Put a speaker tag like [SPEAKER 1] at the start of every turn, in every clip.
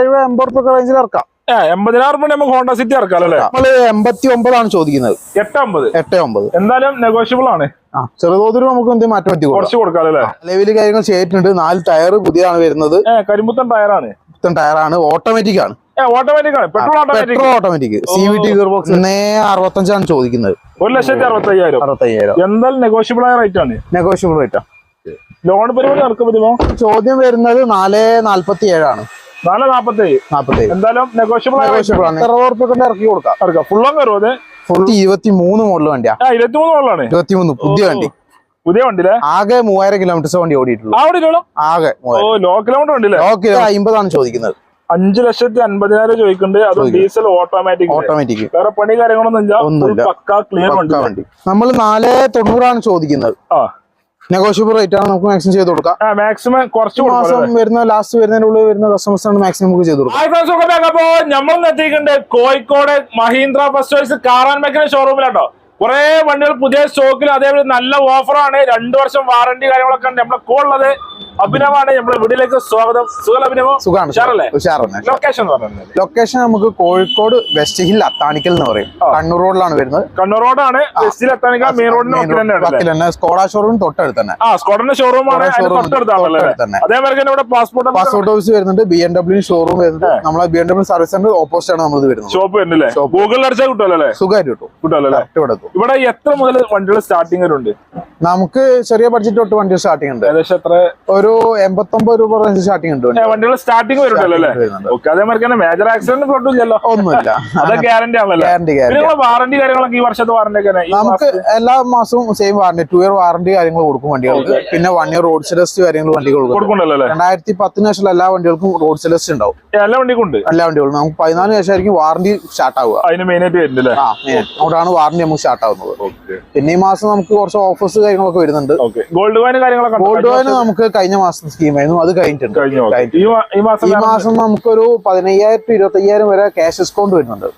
[SPEAKER 1] എഴുപത് എൺപത് റുപ്യ റേഞ്ചിൽ ഇറക്കാം.
[SPEAKER 2] എൺപതിനായിരം രൂപ നമുക്ക് ഹോണ്ട സിറ്റി ഇറക്കാം അല്ലേ?
[SPEAKER 1] നമ്മൾ എൺപത്തി ഒമ്പതാണ് ചോദിക്കുന്നത്.
[SPEAKER 2] എട്ട് അമ്പത്?
[SPEAKER 1] എട്ട് ഒമ്പത്
[SPEAKER 2] എന്തായാലും നെഗോഷ്യബിൾ ആണ്.
[SPEAKER 1] ചെറുതോതിൽ നമുക്ക് എന്തെങ്കിലും മാറ്റം പറ്റി
[SPEAKER 2] കുറച്ച് കൊടുക്കാം അല്ലേ?
[SPEAKER 1] കാര്യങ്ങൾ ചെയ്തിട്ടുണ്ട്. നാല് ടയർ പുതിയതാണ് വരുന്നത്.
[SPEAKER 2] കരിമ്പുത്തൻ ടയറാണ്
[SPEAKER 1] പുത്തൻ ടയറാണ് ഓട്ടോമാറ്റിക് ആണ്.
[SPEAKER 2] ഓട്ടോമാറ്റിക് ആണ്. Petrol automatic
[SPEAKER 1] petrol automatic C V T gear box അറുപത്തഞ്ചാണ് ചോദിക്കുന്നത്.
[SPEAKER 2] ഒരു ലക്ഷത്തി അറുപത്തയ്യായിരം.
[SPEAKER 1] അറുപത്തയ്യായിരം.
[SPEAKER 2] എന്തായാലും നെഗോഷ്യബിൾ ആയ റേറ്റ് ആണ്.
[SPEAKER 1] നെഗോഷ്യബിൾ റേറ്റാ
[SPEAKER 2] ലോൺ പരിപാടി
[SPEAKER 1] ചോദ്യം വരുന്നത് നാല് നാല്പത്തി ഏഴാണ്
[SPEAKER 2] നാല് നാപ്പത്തി
[SPEAKER 1] നാല്പത്തി ഏഴ്
[SPEAKER 2] എന്തായാലും നെഗോഷ്യബിൾ ആയ
[SPEAKER 1] നെഗോഷ്യബിൾ ആണ്. അറുപത് കൊണ്ട് ഇറക്കി കൊടുക്കാം?
[SPEAKER 2] ഇറക്കാം. ഫുള്ളും കയറും അതെ.
[SPEAKER 1] ഫുൾ ഇരുപത്തി മൂന്ന് മോഡൽ വണ്ടിയാ.
[SPEAKER 2] ആ ഇരുപത്തിമൂന്ന് മോളിലാണ്
[SPEAKER 1] ഇരുപത്തി മൂന്ന് പുതിയ വണ്ടി.
[SPEAKER 2] പുതിയ വണ്ടിയിലെ
[SPEAKER 1] ആകെ മൂവായിരം കിലോമീറ്റേഴ്സ് വണ്ടി ഓടിയിട്ടുള്ളൂ.
[SPEAKER 2] വണ്ടിയിലോ
[SPEAKER 1] ആകെ
[SPEAKER 2] ലോ കിലോമീറ്റർ വണ്ടിയില്ലേ
[SPEAKER 1] ഓക്കെ അമ്പതാണ് ചോദിക്കുന്നത്.
[SPEAKER 2] അഞ്ചു ലക്ഷത്തി അൻപതിനായിരം ചോദിക്കുന്നുണ്ട്. അത് ഡീസൽ ഓട്ടോമാറ്റിക്
[SPEAKER 1] ഓട്ടോമാറ്റിക്
[SPEAKER 2] വേറെ പണി കാര്യങ്ങളൊന്നും ഇല്ല. പക്ക ക്ലിയർ വണ്ടി
[SPEAKER 1] വണ്ടി. നമ്മൾ നാല് തൊണ്ണൂറാണ് ചോദിക്കുന്നത്.
[SPEAKER 2] ആ.
[SPEAKER 1] നെഗോഷ്യബിൾ റേറ്റ് ആണ് നമുക്ക് മാക്സിമം ചെയ്ത് കൊടുക്കാം.
[SPEAKER 2] മാക്സിമം കുറച്ച്
[SPEAKER 1] മാസം വരുന്ന ലാസ്റ്റ് വരുന്നതിന്റെ ഉള്ളിൽ വരുന്ന കസ്റ്റമേഴ്സ് ആണ് മാക്സിമം നമുക്ക് ചെയ്ത് കൊടുക്കാം.
[SPEAKER 2] അപ്പോ നമ്മൾ എത്തിയിട്ടുണ്ട്. Kozhikode Mahindra first choice car and mechanic ഷോറൂമിലാട്ടോ കുറെ വണ്ടികൾ പുതിയ സ്റ്റോക്കിൽ അതേപോലെ നല്ല ഓഫറാണ് രണ്ടു വർഷം വാറണ്ടി കാര്യങ്ങളൊക്കെ ഉണ്ട്. നമ്മളെ കോൾ ഉള്ളത് അഭിനവാണ്. നമ്മുടെ വീട്ടിലേക്ക് സ്വാഗതം. സുഖം അഭിനവം? സുഖമാണ്?
[SPEAKER 1] ഉഷാറാണ്
[SPEAKER 2] ലൊക്കേഷൻ
[SPEAKER 1] ലൊക്കേഷൻ നമുക്ക് കോഴിക്കോട് വെസ്റ്റ് ഹിൽ അത്താണിക്കൽ എന്ന് പറയും. കണ്ണൂർ റോഡിലാണ് വരുന്നത്.
[SPEAKER 2] കണ്ണൂർ റോഡാണ്. വെസ്റ്റ് ഹിൽ അത്താണിക്കൽ മെയിൻ റോഡിന്
[SPEAKER 1] സ്കോഡ ഷോറൂം തൊട്ടടുത്ത് തന്നെ.
[SPEAKER 2] ആ സ്കോഡന്റെ ഷോറൂം. അതേപോലെ തന്നെ ഇവിടെ പാസ്പോർട്ട്
[SPEAKER 1] പാസ്പോർട്ട് ഓഫീസ് വരുന്നുണ്ട്. ബി എം ഡബ്ല്യൂ ഷോറൂം വരുന്നത് നമ്മളെ B M W service centre opposite ആണ് നമ്മൾ വരുന്നത്.
[SPEAKER 2] ഷോപ്പ് വരുന്നില്ലേ. ഗൂഗിളിൽ അടിച്ചാൽ കിട്ടുമല്ലോ
[SPEAKER 1] സുഖമായിട്ട് കിട്ടും.
[SPEAKER 2] കിട്ടുമല്ലോ
[SPEAKER 1] ഇവിടെ എത്തും
[SPEAKER 2] ഇവിടെ എത്ര മുതൽ വണ്ടികൾ സ്റ്റാർട്ടിംഗ് ഉണ്ട്?
[SPEAKER 1] നമുക്ക് ചെറിയ ബഡ്ജറ്റ് തൊട്ട് വണ്ടി സ്റ്റാർട്ടിംഗ് ഉണ്ട്.
[SPEAKER 2] ഏകദേശം എത്ര?
[SPEAKER 1] ഒരു എൺപത്തൊമ്പത് രൂപ സ്റ്റാർട്ടിംഗ് ഉണ്ട് വണ്ടി.
[SPEAKER 2] വണ്ടികൾ സ്റ്റാർട്ടിംഗ് വരുന്നുണ്ടല്ലോ അല്ലേ?
[SPEAKER 1] വരുന്നുണ്ട്.
[SPEAKER 2] ഓക്കെ അതേമാതിരി തന്നെ മേജർ ആക്സിഡന്റ് ഫ്ലോട്ടും ഇല്ലല്ലോ.
[SPEAKER 1] ഒന്നുമില്ല.
[SPEAKER 2] അത് ഗ്യാരണ്ടി ആണല്ലോ
[SPEAKER 1] ഗ്യാരണ്ടി
[SPEAKER 2] വാറണ്ടി കാര്യങ്ങളൊക്കെ ഈ വർഷത്തെ വാറണ്ടി ഒക്കെ
[SPEAKER 1] നമുക്ക് എല്ലാ മാസവും same warranty two year warranty കാര്യങ്ങൾ കൊടുക്കും വണ്ടികൾക്ക്. പിന്നെ വൺ ഇയർ റോഡ് സെലസ്റ്റ് കാര്യങ്ങൾ വണ്ടികൾ കൊടുക്കും.
[SPEAKER 2] അല്ലേ?
[SPEAKER 1] രണ്ടായിരത്തി പത്തിന് ശേഷം എല്ലാ വണ്ടികൾക്കും റോഡ് സെലസ്റ്റ് ഉണ്ടാവും.
[SPEAKER 2] എല്ലാ വണ്ടിക്കും ഉണ്ട്?
[SPEAKER 1] എല്ലാ വണ്ടികളും. നമുക്ക് പതിനാല് ശേഷമായിരിക്കും വാറണ്ടി സ്റ്റാർട്ട് ആവുക.
[SPEAKER 2] അതിന് മെയിൻ ആയിട്ട് വരുന്നില്ലേ?
[SPEAKER 1] അവിടാണ് വാറണ്ടി നമുക്ക് സ്റ്റാർട്ട് ആവുന്നത് പിന്നെ ഈ മാസം നമുക്ക് കുറച്ച് ഓഫേഴ്സ് കാര്യങ്ങളൊക്കെ വരുന്നുണ്ട്.
[SPEAKER 2] ഗോൾഡ് കോയിന് കാര്യങ്ങളൊക്കെ?
[SPEAKER 1] ഗോൾഡ് കോയിന് നമുക്ക് കഴിഞ്ഞ മാസം സ്കീമായിരുന്നു അത് കഴിഞ്ഞിട്ടുണ്ട്.
[SPEAKER 2] കഴിഞ്ഞു ഈ മാസം
[SPEAKER 1] നമുക്കൊരു പതിനയ്യായിരം ടു ഇരുപത്തി അയ്യായിരം വരെ ക്യാഷ് ഡിസ്കൗണ്ട് വരുന്നുണ്ട്.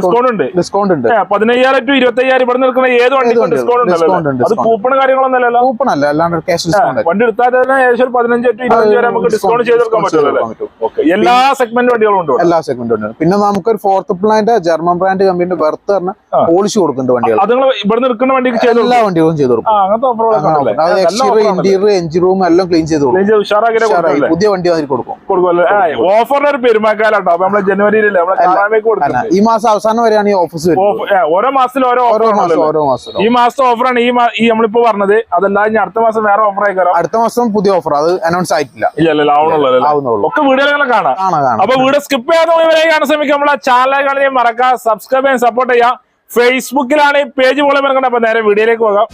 [SPEAKER 2] ഡിസ്കൗണ്ട് ഉണ്ട്.
[SPEAKER 1] ഡിസ്കൗണ്ട് ഉണ്ട്.
[SPEAKER 2] പതിനയ്യായിരം ടു ഇരുപത്തി അയ്യായിരം ഇവിടെ നിൽക്കുന്ന ഏത് വണ്ടിക്കും ഡിസ്കൗണ്ട്
[SPEAKER 1] ഉണ്ട്,
[SPEAKER 2] അത് കൂപ്പൺ കാര്യങ്ങളൊന്നും
[SPEAKER 1] കൂപ്പൺ അല്ല അല്ലാണ്ട് ക്യാഷ് ഡിസ്കൗണ്ട്
[SPEAKER 2] വണ്ടി എടുത്താൽ തന്നെ ഏകദേശം ഒരു പതിനഞ്ച് ടു ഇരുപത്തഞ്ച് വരെ നമുക്ക് ഡിസ്കൗണ്ട് ചെയ്തെടുക്കാൻ പറ്റുമല്ലോ? എല്ലാ സെഗ്മെന്റ് വണ്ടികളും ഉണ്ട്
[SPEAKER 1] എല്ലാ സെഗ്മെന്റും ഉണ്ട്. പിന്നെ നമുക്കൊരു ഫോർത്ത് പ്ലാന്റ് ജർമ്മൻ ബ്രാൻഡ് കമ്പനിയുടെ വെർത്ത് പറഞ്ഞ. പോളിഷ് കൊടുക്കുന്നുണ്ട് വണ്ടികൾ
[SPEAKER 2] അത് വണ്ടിക്ക് ചെയ്ത്
[SPEAKER 1] എല്ലാ വണ്ടികളും ഇന്റീരിയർ എഞ്ചിൻ റൂം എല്ലാം ക്ലീൻ ചെയ്തു പുതിയ വണ്ടി അതിൽ കൊടുക്കും.
[SPEAKER 2] ഓഫറിന്റെ ഒരു പെരുമാക്കാലാട്ടോ. നമ്മളെ ജനുവരിയിലല്ലേ
[SPEAKER 1] ഈ മാസം അവസാനം വരെയാണ് ഈ ഓഫീസ്
[SPEAKER 2] ഓരോ മാസത്തിൽ ഓരോ
[SPEAKER 1] ഓരോ മാസം ഓരോ മാസം
[SPEAKER 2] ഈ മാസത്തെ ഓഫറാണ് ഈ നമ്മളിപ്പോ പറഞ്ഞത്. അതല്ലാതെ ഞാൻ അടുത്ത മാസം വേറെ ഓഫർ ആയിക്കാരം
[SPEAKER 1] അടുത്ത മാസം പുതിയ ഓഫർ അത് അനൗൺസ് ആയിട്ടില്ല.
[SPEAKER 2] ഇല്ലല്ലോ ആവണുള്ളൂ
[SPEAKER 1] ആവുന്നുള്ളൂ.
[SPEAKER 2] ഒക്കെ വീഡിയോകളെ കാണാം. അപ്പൊ വീഡിയോ സ്കിപ്പ് ചെയ്യാതെ കാണാൻ ശ്രമിക്കും നമ്മളെ ചാനൽ കാണുന്ന മറക്കാം സബ്സ്ക്രൈബ് ചെയ്യാൻ സപ്പോർട്ട് ചെയ്യാം ഫേസ്ബുക്കിലാണ് ഈ പേജ് പോലെ ഇറങ്ങുന്നത് അപ്പൊ നേരെ വീഡിയോയിലേക്ക് പോകാം.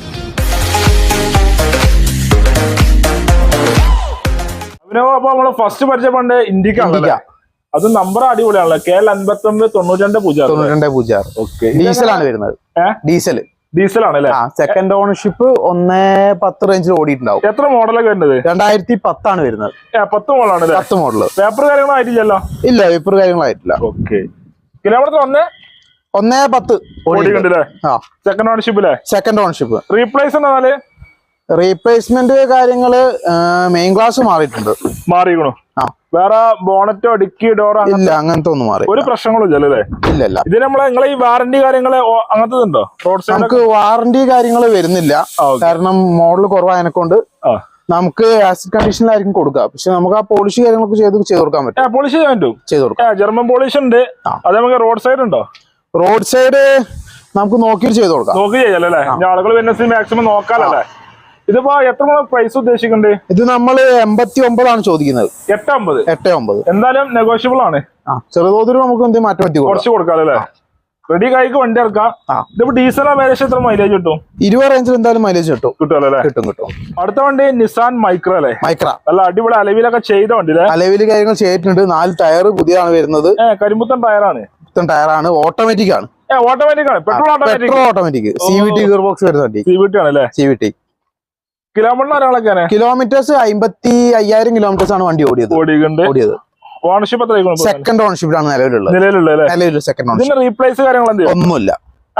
[SPEAKER 2] അഭിനവ് അപ്പൊ നമ്മൾ ഫസ്റ്റ് പരിചയപ്പെട്ട് പണ്ട്
[SPEAKER 1] ഇന്ത്യ.
[SPEAKER 2] അത് നമ്പർ അടിപൊളിയാണല്ലോ? കെ എൽ അൻപത്തി ഒമ്പത് തൊണ്ണൂറ്റി രണ്ട് പൂജ്യം
[SPEAKER 1] തൊണ്ണൂറ്റി പൂജ്യം ആറ്
[SPEAKER 2] ഓക്കെ
[SPEAKER 1] ഡീസലാണ് വരുന്നത്? ഡീസൽ
[SPEAKER 2] ഡീസൽ ആണല്ലേ
[SPEAKER 1] ആ സെക്കൻഡ് ഓണർഷിപ്പ് ഒന്നേ പത്ത് റേഞ്ചിൽ ഓടിയിട്ടുണ്ടാവും.
[SPEAKER 2] എത്ര മോഡലൊക്കെ വരുന്നത്?
[SPEAKER 1] രണ്ടായിരത്തി പത്താണ് വരുന്നത്.
[SPEAKER 2] പത്ത് മോഡലാണ്
[SPEAKER 1] പത്ത് മോഡൽ
[SPEAKER 2] പേപ്പർ കാര്യങ്ങളായിട്ടില്ലല്ലോ?
[SPEAKER 1] ഇല്ല പേപ്പർ കാര്യങ്ങളായിട്ടില്ല.
[SPEAKER 2] ഓക്കെ കിലോമീറ്റർ ഒന്ന്
[SPEAKER 1] ഒന്നേ പത്ത്
[SPEAKER 2] second ownership
[SPEAKER 1] second ownership
[SPEAKER 2] replace എന്നാൽ
[SPEAKER 1] റീപ്ലേസ്മെന്റ് കാര്യങ്ങൾ മെയിൻ ക്ലാസ് മാറിയിട്ടുണ്ട്.
[SPEAKER 2] മാറിയിരിക്കണു.
[SPEAKER 1] ആ.
[SPEAKER 2] വേറെ ബോണറ്റോ ഡിക്കി ഡോറോ
[SPEAKER 1] ഇല്ല അങ്ങനത്തെ ഒന്നും മാറി
[SPEAKER 2] ഒരു പ്രശ്നങ്ങളും ഇല്ല അല്ലേ?
[SPEAKER 1] ഇല്ല ഇല്ല.
[SPEAKER 2] ഇത് നമ്മളെ നിങ്ങളെ ഈ വാറന്റി കാര്യങ്ങൾ അങ്ങനത്തെ ഉണ്ടോ? റോഡ് സൈഡ്
[SPEAKER 1] നമുക്ക് വാറന്റി കാര്യങ്ങൾ വരുന്നില്ല. കാരണം മോഡൽ കുറവായതിനെക്കൊണ്ട്
[SPEAKER 2] ആ.
[SPEAKER 1] നമുക്ക് ആസിഡ് കണ്ടീഷനിലായിരിക്കും കൊടുക്കുക. പക്ഷെ നമുക്ക് ആ പോളിഷ് കാര്യങ്ങളൊക്കെ ചെയ്ത് ചെയ്ത് കൊടുക്കാൻ പറ്റും.
[SPEAKER 2] പോളിഷ് ചെയ്യാൻ പറ്റും.
[SPEAKER 1] ചെയ്ത് കൊടുക്കാം.
[SPEAKER 2] ജർമ്മൻ പോളിഷ് ഉണ്ട്. അത് നമുക്ക് റോഡ് സൈഡ് ഉണ്ടോ?
[SPEAKER 1] റോഡ് സൈഡ് നമുക്ക് നോക്കി ചെയ്ത് കൊടുക്കാം.
[SPEAKER 2] നോക്കി ആളുകൾ വരുന്ന മാക്സിമം നോക്കാലല്ലേ? ഇതിപ്പോ എത്ര പ്രൈസ് ഉദ്ദേശിക്കുന്നുണ്ട്
[SPEAKER 1] ഇത് നമ്മൾ എൺപത്തി ഒമ്പതാണ് ചോദിക്കുന്നത്.
[SPEAKER 2] എട്ട് അമ്പത്
[SPEAKER 1] എട്ട് ഒമ്പത്.
[SPEAKER 2] എന്തായാലും നെഗോഷ്യബിൾ ആണ്.
[SPEAKER 1] ചെറുതോതിൽ നമുക്ക് എന്ത് മാറ്റം പറ്റി
[SPEAKER 2] കുറച്ച് കൊടുക്കാം അല്ലേ? റെഡി കായ്ക്ക് വണ്ടി ഇറക്കാം. ഇതിപ്പോ ഡീസലാ ഏകദേശം എത്ര മൈലേജ് കിട്ടും?
[SPEAKER 1] ഇരുപത് റേഞ്ചിൽ എന്തായാലും മൈലേജ് കിട്ടും.
[SPEAKER 2] കിട്ടും അല്ലേ
[SPEAKER 1] കിട്ടും കിട്ടും.
[SPEAKER 2] അടുത്ത വണ്ടി നിസാൻ മൈക്രോ അല്ലേ?
[SPEAKER 1] മൈക്ര
[SPEAKER 2] അല്ല അടിപൊളി അലവിലൊക്കെ ചെയ്ത വണ്ടി അല്ലേ
[SPEAKER 1] അലവിൽ കാര്യങ്ങൾ ചെയ്തിട്ടുണ്ട്. നാല് ടയർ പുതിയതാണ് വരുന്നത്.
[SPEAKER 2] കരിമ്പുത്തൻ ടയറാണ്
[SPEAKER 1] പുത്തൻ ടയറാണ്. ഓട്ടോമാറ്റിക് ആണ്.
[SPEAKER 2] ഏ ഓട്ടോമാറ്റിക് ആണ്. Petrol automatic
[SPEAKER 1] petrol automatic C V T gear box വരുന്ന വണ്ടി.
[SPEAKER 2] സി വി ടി ആണ്
[SPEAKER 1] C V T
[SPEAKER 2] kilometer
[SPEAKER 1] kilometers അമ്പത്തി അയ്യായിരം കിലോമീറ്റേഴ്സ് ആണ് വണ്ടി ഓടിയത്. ഓടിയത്.
[SPEAKER 2] ഓണർഷിപ്പ്
[SPEAKER 1] സെക്കൻഡ് ഓണർഷിപ്പിലാണ് നിലവിലുള്ളത്.
[SPEAKER 2] നിലവിലുള്ള
[SPEAKER 1] സെക്കൻഡ് ഓണർഷിപ്പ്
[SPEAKER 2] റീപ്ലേസ് കാര്യങ്ങൾ
[SPEAKER 1] ഒന്നുമില്ല.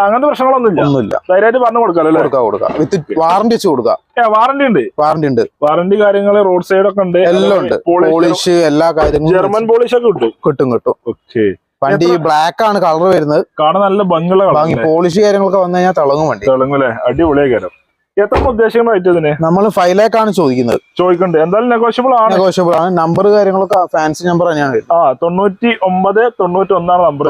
[SPEAKER 2] അങ്ങനത്തെ പ്രശ്നങ്ങളൊന്നും ഇല്ല
[SPEAKER 1] ഒന്നുമില്ല.
[SPEAKER 2] ധൈര്യമായിട്ട് പറഞ്ഞു കൊടുക്കാല്ലോ
[SPEAKER 1] കൊടുക്കാം കൊടുക്കാം. വിത്ത് വാറണ്ടി വെച്ച് കൊടുക്കാം.
[SPEAKER 2] വാറന്റി ഉണ്ട്.
[SPEAKER 1] വാറണ്ടി ഉണ്ട്.
[SPEAKER 2] വാറണ്ടി കാര്യങ്ങൾ റോഡ് സൈഡ് ഒക്കെ ഉണ്ട്.
[SPEAKER 1] എല്ലാം ഉണ്ട്.
[SPEAKER 2] പോളിഷ്
[SPEAKER 1] പോളിഷ് എല്ലാ കാര്യങ്ങളും
[SPEAKER 2] ജർമ്മൻ പോളിഷ് ഒക്കെ കിട്ടും.
[SPEAKER 1] കിട്ടും കിട്ടും.
[SPEAKER 2] ഓക്കെ
[SPEAKER 1] വണ്ടി ബ്ലാക്ക് ആണ് കളർ വരുന്നത്.
[SPEAKER 2] കാണാൻ നല്ല ഭംഗിയുള്ള കളർ
[SPEAKER 1] പോളിഷ് കാര്യങ്ങളൊക്കെ വന്നു കഴിഞ്ഞാൽ തിളങ്ങും വണ്ടി.
[SPEAKER 2] തെളുങ്ങല്ലേ അടിപൊളിയായി കാര്യം എത്ര ഇതിന്?
[SPEAKER 1] നമ്മൾ ഫൈവ് ലാക്ക് ആണ് ചോദിക്കുന്നത്.
[SPEAKER 2] ചോദിക്കണ്ട്. എന്തായാലും നെഗോഷ്യബിൾ ആണ്.
[SPEAKER 1] നെഗോഷ്യബിൾ ആണ്. നമ്പർ കാര്യങ്ങളൊക്കെ ഫാൻസി നമ്പർ തന്നെയാണ്
[SPEAKER 2] ആ തൊണ്ണൂറ്റി ഒമ്പത് തൊണ്ണൂറ്റി ഒന്നാണ് നമ്പർ.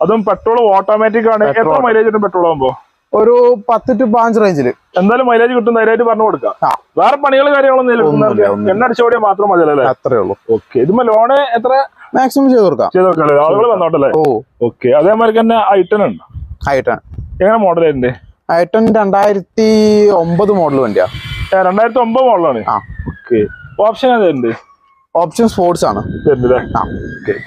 [SPEAKER 2] അതും പെട്രോൾ ഓട്ടോമാറ്റിക് ആണ്. എത്ര. മൈലേജ് പെട്രോൾ ആകുമ്പോ
[SPEAKER 1] ഒരു പത്ത് ടു പാഞ്ച് റേഞ്ചിൽ
[SPEAKER 2] എന്തായാലും മൈലേജ് കിട്ടും ധൈര്യമായിട്ട് പറഞ്ഞു കൊടുക്കാം. വേറെ പണികൾ കാര്യങ്ങളൊന്നും. എണ്ണ അടിച്ചോടിയാൽ മാത്രം മതിയല്ലേ
[SPEAKER 1] അത്രേ ഉള്ളൂ.
[SPEAKER 2] ഓക്കെ ഇതിപ്പോ ലോണ് എത്ര?
[SPEAKER 1] മാക്സിമം ചെയ്ത് കൊടുക്കാം.
[SPEAKER 2] ചെയ്ത് കൊടുക്കാം ആളുകൾ വന്നോട്ടല്ലേ?
[SPEAKER 1] ഓ.
[SPEAKER 2] ഓക്കെ അതേമാതിരി തന്നെ ഐട്ടൺ ഉണ്ട്.
[SPEAKER 1] ഐട്ടൺ
[SPEAKER 2] എങ്ങനെ മോഡൽ ഉണ്ട്
[SPEAKER 1] ഐട്ടൺ രണ്ടായിരത്തി ഒമ്പത് മോഡൽ വണ്ടിയാ.
[SPEAKER 2] രണ്ടായിരത്തി ഒമ്പത് മോഡലാണ് ഓക്കെ ഓപ്ഷൻ ഏതുണ്ട്
[SPEAKER 1] ഓപ്ഷൻ സ്പോർട്സ് ആണ്.